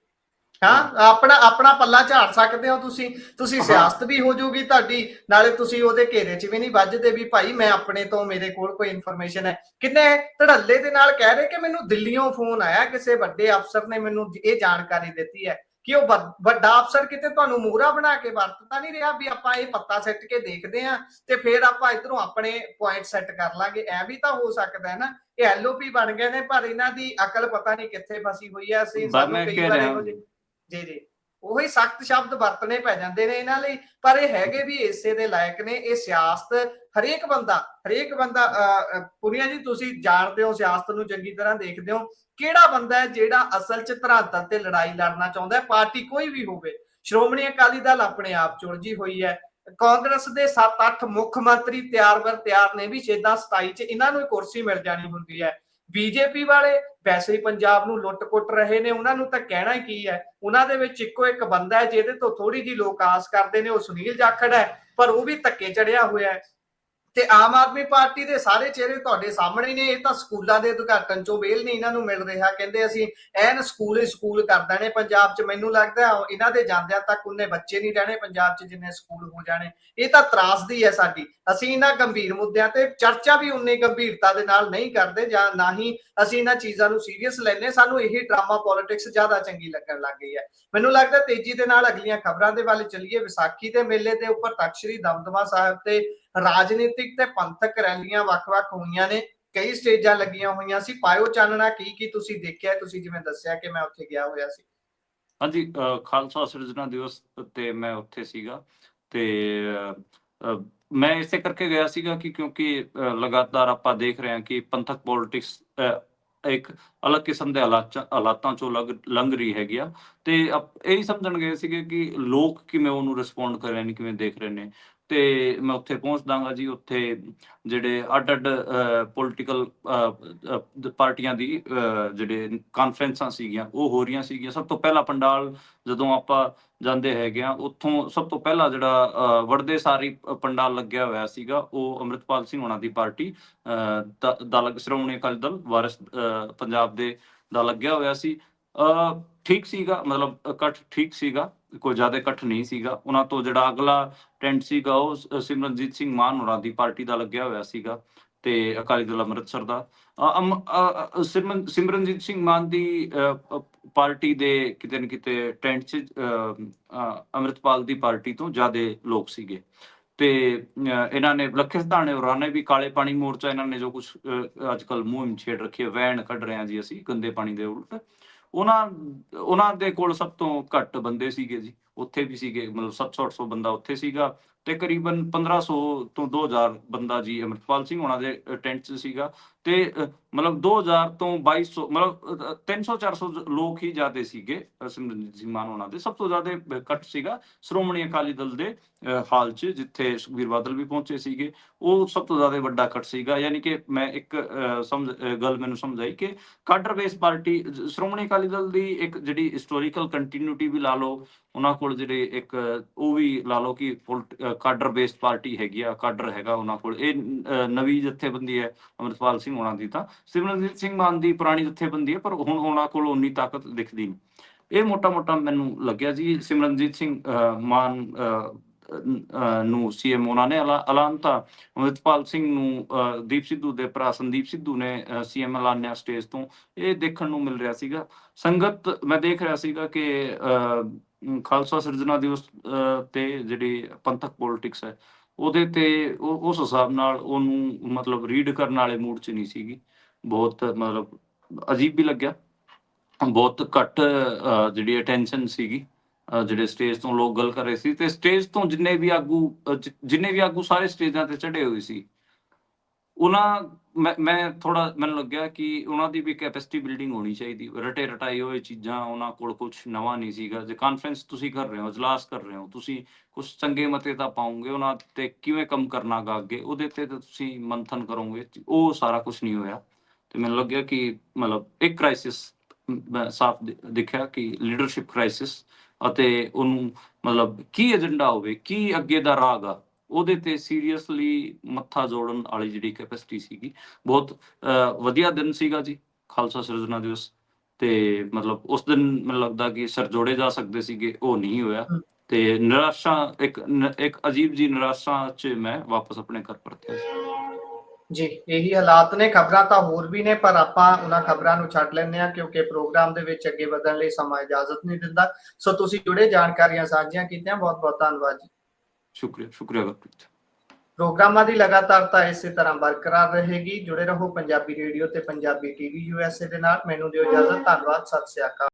ਹਾਂ ਆਪਣਾ ਆਪਣਾ ਪੱਲਾ ਝਾੜ ਸਕਦੇ ਹੋ ਤੁਸੀਂ। ਤੁਸੀਂ। ਸਿਆਸਤ ਵੀ ਹੋ ਜਾਊਗੀ ਤੁਹਾਡੀ ਨਾਲੇ ਤੁਸੀਂ ਉਹਦੇ ਘੇਰੇ 'ਚ ਵੀ ਨਹੀਂ ਵੱਜਦੇ ਵੀ ਭਾਈ ਮੈਂ ਆਪਣੇ ਤੋਂ ਮੇਰੇ ਕੋਲ ਕੋਈ ਇਨਫੋਰਮੇਸ਼ਨ ਹੈ। ਕਿੰਨੇ ਧੜੱਲੇ ਦੇ ਨਾਲ ਕਹਿ ਰਹੇ ਕਿ ਮੈਨੂੰ ਦਿੱਲੀੋਂ ਫੋਨ ਆਇਆ ਕਿਸੇ ਵੱਡੇ ਅਫਸਰ ਨੇ ਮੈਨੂੰ ਇਹ ਜਾਣਕਾਰੀ ਦਿੱਤੀ ਹੈ। ਕਿ ਉਹ ਵੱਡ- ਅਫਸਰ ਕਿਤੇ ਤੁਹਾਨੂੰ ਮੂਹਰਾ ਬਣਾ ਕੇ ਵਰਤਦਾ ਨਹੀਂ ਰਿਹਾ ਵੀ ਆਪਾਂ ਇਹ ਪੱਤਾ ਸੈੱਟ ਕੇ ਦੇਖਦੇ ਆ ਤੇ ਫਿਰ ਆਪਾਂ ਇਧਰੋਂ ਆਪਣੇ ਪੁਆਇੰਟ ਸੈੱਟ ਕਰ ਲਾਂਗੇ। ਐ ਵੀ ਤਾਂ ਹੋ ਸਕਦਾ ਹੈ ਨਾ ਇਹ ਐਲਓਪੀ ਬਣ ਗਏ ਨੇ ਪਰ ਇਹਨਾਂ ਦੀ ਅਕਲ ਪਤਾ ਨਹੀਂ ਕਿੱਥੇ ਫਸੀ ਹੋਈ ਹੈ। ਅਸੀਂ ਸਾਨੂੰ ਕਈ ਵਾਰ ਜੀ ਜੀ। ਉਹੀ ਸਖਤ ਸ਼ਬਦ ਵਰਤਣੇ ਪੈ ਜਾਂਦੇ ਨੇ ਇਹਨਾਂ ਲਈ ਪਰ ਇਹ ਹੈਗੇ ਵੀ ਇਸੇ ਦੇ ਲਾਇਕ ਨੇ ਇਹ ਸਿਆਸਤ ਹਰੇਕ ਬੰਦਾ ਹਰੇਕ ਬੰਦਾ ਅਹ, ਅਹ, ਪੁਰੀਆ ਜੀ ਤੁਸੀਂ ਜਾਣਦੇ ਹੋ ਸਿਆਸਤ ਨੂੰ ਚੰਗੀ ਤਰ੍ਹਾਂ ਦੇਖਦੇ ਹੋ ਕਿਹੜਾ ਬੰਦਾ ਹੈ ਜਿਹੜਾ ਅਸਲ 'ਚ ਧਰਾਤਲ ਤੇ ਲੜਾਈ ਲੜਨਾ ਚਾਹੁੰਦਾ ਹੈ? ਪਾਰਟੀ ਕੋਈ ਵੀ ਹੋਵੇ। ਸ਼੍ਰੋਮਣੀ ਅਕਾਲੀ ਦਲ ਆਪਣੇ ਆਪ ਚੁਲਝੀ ਹੋਈ ਹੈ। ਕਾਂਗਰਸ ਦੇ 7-8 ਮੁੱਖ ਮੰਤਰੀ ਤਿਆਰ ਬਰ ਤਿਆਰ ਨੇ ਵੀ 6-27 ਚ ਇਹਨਾਂ ਨੂੰ ਕੁਰਸੀ ਮਿਲ ਜਾਣੀ ਹੁੰਦੀ ਹੈ। ਬੀਜੇਪੀ ਵਾਲੇ ਵੈਸੇ ਹੀ ਪੰਜਾਬ ਨੂੰ ਲੁੱਟ-ਕੁੱਟ ਰਹੇ ਨੇ ਉਹਨਾਂ ਨੂੰ ਤਾਂ ਕਹਿਣਾ ਹੀ ਕੀ ਹੈ? ਉਹਨਾਂ ਦੇ ਵਿੱਚ ਇੱਕੋ ਇੱਕ ਬੰਦਾ ਹੈ ਜਿਹਦੇ ਤੋਂ ਥੋੜੀ ਜੀ ਲੋਕ ਆਸ ਕਰਦੇ ਨੇ ਉਹ ਸੁਨੀਲ ਜਾਖੜ ਹੈ ਪਰ ਉਹ ਵੀ ਧੱਕੇ ਚੜਿਆ ਹੋਇਆ ਹੈ। ਤੇ ਆਮ ਆਦਮੀ ਪਾਰਟੀ ਦੇ ਸਾਰੇ ਚਿਹਰੇ ਤੁਹਾਡੇ ਸਾਹਮਣੇ ਨੇ, ਇਹ ਤਾਂ ਸਕੂਲਾਂ ਦੇ ਉਦਘਾਟਨ ਚੋਂ ਵੇਲ ਨਹੀਂ ਇਹਨਾਂ ਨੂੰ ਮਿਲ ਰਿਹਾ। ਕਹਿੰਦੇ ਅਸੀਂ ਐਨ ਸਕੂਲ ਹੀ ਸਕੂਲ ਕਰ ਦੇਣੇ, ਪੰਜਾਬ 'ਚ ਮੈਨੂੰ ਲੱਗਦਾ ਇਹਨਾਂ ਦੇ ਜਾਂਦਿਆਂ ਤੱਕ ਉਹਨੇ ਬੱਚੇ ਨਹੀਂ ਰਹਿਣੇ ਪੰਜਾਬ 'ਚ ਜਿੰਨੇ ਸਕੂਲ ਹੋ ਜਾਣੇ। ਇਹ ਤਾਂ ਤਰਾਸਦੀ ਹੈ ਸਾਡੀ। ਅਸੀਂ ਇਹਨਾਂ ਗੰਭੀਰ ਮੁੱਦਿਆਂ ਤੇ ਚਰਚਾ ਵੀ ਉਨੀ ਗੰਭੀਰਤਾ ਦੇ ਨਾਲ ਨਹੀਂ ਕਰਦੇ ਜਾਂ ਨਾ ਹੀ ਅਸੀਂ ਇਹਨਾਂ ਚੀਜ਼ਾਂ ਨੂੰ ਸੀਰੀਅਸ ਲੈਨੇ ਸਾਨੂੰ ਇਹ ਡਰਾਮਾ ਪੋਲਿਟਿਕਸ ਜ਼ਿਆਦਾ ਚੰਗੀ ਲੱਗਣ ਲੱਗ ਗਈ ਹੈ। ਮੈਨੂੰ ਲੱਗਦਾ ਤੇਜ਼ੀ ਦੇ ਨਾਲ ਅਗਲੀਆਂ ਖਬਰਾਂ ਦੇ ਵੱਲ ਚੱਲੀਏ। ਵਿਸਾਖੀ ਦੇ ਮੇਲੇ ਦੇ ਉੱਪਰ ਤਖਤ ਸ੍ਰੀ ਦਮਦਮਾ ਸਾਹਿਬ ਤੇ ਰਾਜਨੀਤਿਕ ਤੇ ਪੰਥਕ ਰੈਲੀਆਂ ਵੱਖ-ਵੱਖ ਹੋਈਆਂ ਨੇ, ਕਈ ਸਟੇਜਾਂ ਲੱਗੀਆਂ ਹੋਈਆਂ ਸੀ। ਪਾਇਓ ਚਾਨਣਾ ਕੀ ਕੀ ਤੁਸੀਂ ਦੇਖਿਆ? ਤੁਸੀਂ ਜਿਵੇਂ ਦੱਸਿਆ ਕਿ ਮੈਂ ਉੱਥੇ ਗਿਆ ਹੋਇਆ ਸੀ।
ਹਾਂਜੀ ਖਾਲਸਾ ਸਿਰਜਣਾ ਦਿਵਸ ਤੇ ਮੈਂ ਉੱਥੇ ਸੀਗਾ ਤੇ ਮੈਂ ਇਸੇ ਕਰਕੇ ਗਿਆ ਸੀਗਾ ਕਿ ਕਿਉਂਕਿ ਲਗਾਤਾਰ ਆਪਾਂ ਦੇਖ ਰਹੇ ਹਾਂ ਕਿ ਪੰਥਕ ਪੋਲਿਟਿਕਸ ਇੱਕ ਅਲੱਗ ਕਿਸਮ ਦੇ ਹਾਲਾਤਾਂ ਹਾਲਾਤਾਂ ਚੋਂ ਲੰਘ ਰਹੀ ਹੈਗੀ ਆ। ਤੇ ਇਹ ਇਹੀ ਸਮਝਣ ਗਏ ਸੀਗੇ ਕਿ ਲੋਕ ਕਿਵੇਂ ਉਹਨੂੰ ਰਿਸਪੌਂਡ ਕਰ ਰਹੇ ਨੇ, ਕਿਵੇਂ ਦੇਖ ਰਹੇ ਨੇ। ਤੇ ਮੈਂ ਉੱਥੇ ਪਹੁੰਚਦਾਗਾ ਜੀ ਉੱਥੇ ਜਿਹੜੇ ਅੱਡ ਅੱਡ ਪੋਲਿਟੀਕਲ ਪਾਰਟੀਆਂ ਦੀ ਜਿਹੜੇ ਕਾਨਫਰੰਸਾਂ ਸੀਗੀਆਂ ਉਹ ਹੋ ਰਹੀਆਂ ਸੀਗੀਆਂ। ਸਭ ਤੋਂ ਪਹਿਲਾ ਪੰਡਾਲ ਜਦੋਂ ਆਪਾਂ ਜਾਂਦੇ ਹੈਗੇ ਆ ਉੱਥੋਂ ਸਭ ਤੋਂ ਪਹਿਲਾ ਜਿਹੜਾ ਅ, ਵੜਦੇ ਸਾਰੀ ਪੰਡਾਲ ਲੱਗਿਆ ਹੋਇਆ ਸੀਗਾ ਉਹ ਅੰਮ੍ਰਿਤਪਾਲ ਸਿੰਘ ਹੋਣਾ ਦੀ ਪਾਰਟੀ ਅ, ਦਾ- ਦਾ ਸ਼੍ਰੋਮਣੀ ਅਕਾਲੀ ਦਲ ਵਾਰਿਸ ਅ, ਪੰਜਾਬ ਦੇ ਦਾ ਲੱਗਿਆ ਹੋਇਆ ਸੀ। ਠੀਕ ਸੀਗਾ ਮਤਲਬ ਇਕੱਠ ਠੀਕ ਸੀਗਾ ਕੋਈ ਜ਼ਿਆਦਾ ਇਕੱਠ ਨਹੀਂ ਸੀਗਾ। ਉਹਨਾਂ ਤੋਂ ਜਿਹੜਾ ਅਗਲਾ ਟੈਂਟ ਸੀਗਾ ਉਹ ਸਿਮਰਨਜੀਤ ਸਿੰਘ ਮਾਨ ਹੋਰਾਂ ਦੀ ਪਾਰਟੀ ਦਾ ਲੱਗਿਆ ਹੋਇਆ ਸੀਗਾ ਤੇ ਅਕਾਲੀ ਦਲ ਅੰਮ੍ਰਿਤਸਰ ਦਾ। ਸਿਮਰਨਜੀਤ ਸਿੰਘ ਮਾਨ ਦੀ ਪਾਰਟੀ ਦੇ ਕਿਤੇ ਨਾ ਕਿਤੇ ਟੈਂਟ 'ਚ ਅ, ਅੰਮ੍ਰਿਤਪਾਲ ਦੀ ਪਾਰਟੀ ਤੋਂ ਜ਼ਿਆਦਾ ਲੋਕ ਸੀਗੇ। ਤੇ ਇਹਨਾਂ ਨੇ ਲੱਖੇ ਸਿਧਾਣੇ ਹੋਰਾਂ ਨੇ ਵੀ ਕਾਲੇ ਪਾਣੀ ਮੋਰਚਾ ਇਹਨਾਂ ਨੇ ਜੋ ਕੁਝ ਅੱਜ ਕੱਲ ਮੁਹਿੰਮ ਛੇੜ ਰੱਖੀ ਹੈ ਵੈਨ ਕੱਢ ਰਹੇ ਹਾਂ ਜੀ ਅਸੀਂ ਗੰਦੇ ਪਾਣੀ ਦੇ ਉਲਟ। ਉਹਨਾਂ ਉਹਨਾਂ ਦੇ ਕੋਲ ਸਭ ਤੋਂ ਘੱਟ ਬੰਦੇ ਸੀਗੇ ਜੀ। ਉੱਥੇ ਵੀ ਸੀਗੇ, ਮਤਲਬ 700 800 ਬੰਦਾ ਉੱਥੇ ਸੀਗਾ ਤੇ ਕਰੀਬਨ 1500 ਤੋਂ 2000 ਬੰਦਾ ਜੀ ਅਮਰਪਾਲ ਸਿੰਘ ਉਹਨਾਂ ਦੇ ਟੈਂਟ 'ਚ ਸੀਗਾ। ਤੇ ਅ, ਮਤਲਬ 2000 ਤੋਂ 2200 ਮਤਲਬ ਅ, 300 400 ਜ- ਲੋਕ ਹੀ ਜ਼ਿਆਦੇ ਸੀਗੇ ਸਿਮਰਨਜੀਤ ਸਿੰਘ ਮਾਨ ਉਹਨਾਂ ਦੇ। ਸਭ ਤੋਂ ਜ਼ਿਆਦਾ ਇਕੱਠ ਸੀਗਾ ਸ਼੍ਰੋਮਣੀ ਅਕਾਲੀ ਦਲ ਦੇ ਹਾਲ 'ਚ ਜਿੱਥੇ ਸੁਖਬੀਰ ਬਾਦਲ ਵੀ ਪਹੁੰਚੇ ਸੀਗੇ। ਉਹ ਸਭ ਤੋਂ ਜ਼ਿਆਦਾ ਵੱਡਾ ਇਕੱਠ ਸੀਗਾ। ਯਾਨੀ ਕਿ ਮੈਂ ਇੱਕ ਸਮਝ ਗੱਲ ਮੈਨੂੰ ਸਮਝ ਆਈ ਕਿ cadre base party Shiromani Akali Dal ਦੀ ਇੱਕ ਜਿਹੜੀ ਹਿਸਟੋਰੀਕਲ ਕੰਟੀਨਿਊਟੀ ਵੀ ਲਾ ਲਓ ਉਹਨਾਂ ਕੋਲ ਜਿਹੜੇ ਇੱਕ ਉਹ ਵੀ ਲਾ ਲਓ ਕਿ ਕਾਡਰ ਬੇਸਡ ਪਾਰਟੀ ਹੈਗੀ ਆ ਕਾਡਰ ਹੈਗਾ ਉਹਨਾਂ ਕੋਲ। ਇਹ ਨਵੀਂ ਜਥੇਬੰਦੀ ਹੈ ਅਮਰਪਾਲ ਸਿੰਘ ਹੋਣਾ ਦੀ ਤਾਂ ਸਿਮਰਨਜੀਤ ਸਿੰਘ ਮਾਨ ਦੀ ਪੁਰਾਣੀ ਜਥੇਬੰਦੀ ਹੈ ਪਰ ਹੁਣ ਉਹਨਾਂ ਕੋਲ ਉਨੀ ਤਾਕਤ ਦਿਖਦੀ ਨਹੀਂ। ਇਹ ਮੋਟਾ ਮੋਟਾ ਮੈਨੂੰ ਲੱਗਿਆ ਜੀ ਸਿਮਰਨਜੀਤ ਸਿੰਘ ਮਾਨ ਨੂੰ ਸੀਐਮ ਉਹਨਾਂ ਨੇ ਐਲਾਨਤਾ ਅਮਰਿਤਪਾਲ ਸਿੰਘ ਨੂੰ ਦੀਪ ਸਿੱਧੂ ਦੇ ਭਰਾ ਸੰਦੀਪ ਸਿੱਧੂ ਨੇ ਸੀਐਮ ਐਲਾਨਿਆ ਸਟੇਜ ਤੋਂ। ਇਹ ਦੇਖਣ ਨੂੰ ਮਿਲ ਰਿਹਾ ਸੀਗਾ। ਸੰਗਤ ਮੈਂ ਦੇਖ ਰਿਹਾ ਸੀਗਾ ਕਿ ਅ, ਖਾਲਸਾ ਸਿਰਜਣਾ ਦਿਵਸ ਤੇ ਜਿਹੜੀ ਪੰਥਕ ਪੋਲਿਟਿਕਸ ਹੈ ਉਹਦੇ ਤੇ ਉਸ ਹਿਸਾਬ ਨਾਲ ਉਹਨੂੰ ਮਤਲਬ ਰੀਡ ਕਰਨ ਵਾਲੇ ਮੂਡ 'ਚ ਨਹੀਂ ਸੀਗੀ। ਬਹੁਤ ਮਤਲਬ ਅਜੀਬ ਵੀ ਲੱਗਿਆ। ਬਹੁਤ ਘੱਟ ਜਿਹੜੀ ਅਟੈਂਸ਼ਨ ਸੀਗੀ। ਜਿਹੜੇ ਸਟੇਜ ਤੋਂ ਲੋਕ ਗੱਲ ਕਰ ਰਹੇ ਸੀ। ਤੇ ਸਟੇਜ ਤੋਂ ਜਿੰਨੇ ਵੀ ਆਗੂ ਜਿੰਨੇ ਵੀ ਆਗੂ ਸਾਰੇ ਸਟੇਜਾਂ ਤੇ ਚੜੇ ਹੋਏ ਸੀ। ਉਹਨਾਂ ਮੈਂ ਮੈਂ ਥੋੜਾ ਮੈਨੂੰ ਲੱਗਿਆ ਕਿ ਉਹਨਾਂ ਦੀ ਵੀ ਕੈਪੈਸਿਟੀ ਬਿਲਡਿੰਗ ਹੋਣੀ ਚਾਹੀਦੀ। ਰਟੇ ਰਟਾਏ ਹੋਏ ਚੀਜ਼ਾਂ, ਉਹਨਾਂ ਕੋਲ ਕੁਝ ਨਵਾਂ ਨਹੀਂ ਸੀਗਾ। ਜੇ ਕਾਨਫਰੰਸ ਤੁਸੀਂ ਕਰ ਰਹੇ ਹੋ, ਇਜਲਾਸ ਕਰ ਰਹੇ ਹੋ, ਤੁਸੀਂ ਕੁਝ ਚੰਗੇ ਮਤੇ ਤਾਂ ਪਾਉਂਗੇ, ਉਹਨਾਂ ਤੇ ਕਿਵੇਂ ਕੰਮ ਕਰਨਾਗਾ ਅੱਗੇ, ਉਹਦੇ ਤੇ ਤੁਸੀਂ ਮੰਥਨ ਕਰੋਗੇ। ਉਹ ਸਾਰਾ ਕੁਝ ਨਹੀਂ ਹੋਇਆ। ਤੇ ਮੈਨੂੰ ਲੱਗਿਆ ਕਿ ਮਤਲਬ ਇੱਕ ਕ੍ਰਾਈਸਿਸ ਸਾਫ਼ ਦਿ- ਦਿਖਿਆ ਕਿ ਲੀਡਰਸ਼ਿਪ ਕ੍ਰਾਈਸਿਸ ਅਤੇ ਉਹਨੂੰ ਮਤਲਬ ਕੀ ਏਜੰਡਾ ਹੋਵੇ, ਕੀ ਅੱਗੇ ਦਾ ਰਾਹ ਆ ਉਹਦੇ ਤੇ ਸੀਰੀਅਸਲੀ ਮੱਥਾ ਜੋੜਨ ਵਾਲੀ ਜਿਹੜੀ ਕੈਪੈਸਿਟੀ ਸੀਗੀ ਬਹੁਤ ਵਧੀਆ ਦਿਨ ਸੀਗਾ ਜੀ ਖਾਲਸਾ ਸਿਰਜਣਾ ਦਿਵਸ। ਤੇ ਮਤਲਬ ਉਸ ਦਿਨ ਮੈਨੂੰ ਲੱਗਦਾ ਕਿ ਸਰ ਜੋੜੇ ਜਾ ਸਕਦੇ ਸੀਗੇ ਉਹ ਨਹੀਂ ਹੋਇਆ। ਤੇ ਨਿਰਾਸ਼ਾ ਇੱਕ ਇੱਕ ਅਜੀਬ ਜੀ ਨਿਰਾਸ਼ਾ ਚ ਮੈਂ ਵਾਪਸ ਆਪਣੇ ਘਰ ਪਰਤਿਆ ਸੀ
ਜੀ ਇਹੀ ਹਾਲਾਤ ਨੇ। ਖਬਰਾਂ ਤਾਂ ਹੋਰ ਵੀ ਨੇ ਪਰ ਆਪਾਂ ਉਹਨਾਂ ਖਬਰਾਂ ਨੂੰ ਛੱਡ ਲੈਂਦੇ ਆ ਕਿਉਂਕਿ ਪ੍ਰੋਗਰਾਮ ਦੇ ਵਿੱਚ ਅੱਗੇ ਵਧਣ ਲਈ ਸਮਾਂ ਇਜਾਜ਼ਤ ਨਹੀਂ ਦਿੰਦਾ। ਸੋ ਤੁਸੀਂ ਜੁੜੇ ਜਾਣਕਾਰੀਆਂ ਸਾਂਝੀਆਂ ਕੀਤੀਆਂ। ਬਹੁਤ ਬਹੁਤ ਧੰਨਵਾਦ ਜੀ।
ਸ਼ੁਕਰੀਆ ਸ਼ੁਕਰੀਆ ਗੁਰਪ੍ਰੀਤ।
ਪ੍ਰੋਗਰਾਮਾਂ ਦੀ ਲਗਾਤਾਰਤਾ ਇਸੇ ਤਰ੍ਹਾਂ ਬਰਕਰਾਰ ਰਹੇਗੀ। ਜੁੜੇ ਰਹੋ ਪੰਜਾਬੀ ਰੇਡੀਓ ਤੇ ਪੰਜਾਬੀ ਟੀਵੀ ਯੂਐਸਏ ਦੇ ਨਾਲ। ਮੈਨੂੰ ਦਿਓ ਇਜਾਜ਼ਤ। ਧੰਨਵਾਦ। ਸਤਿ ਸ਼੍ਰੀ ਅਕਾਲ।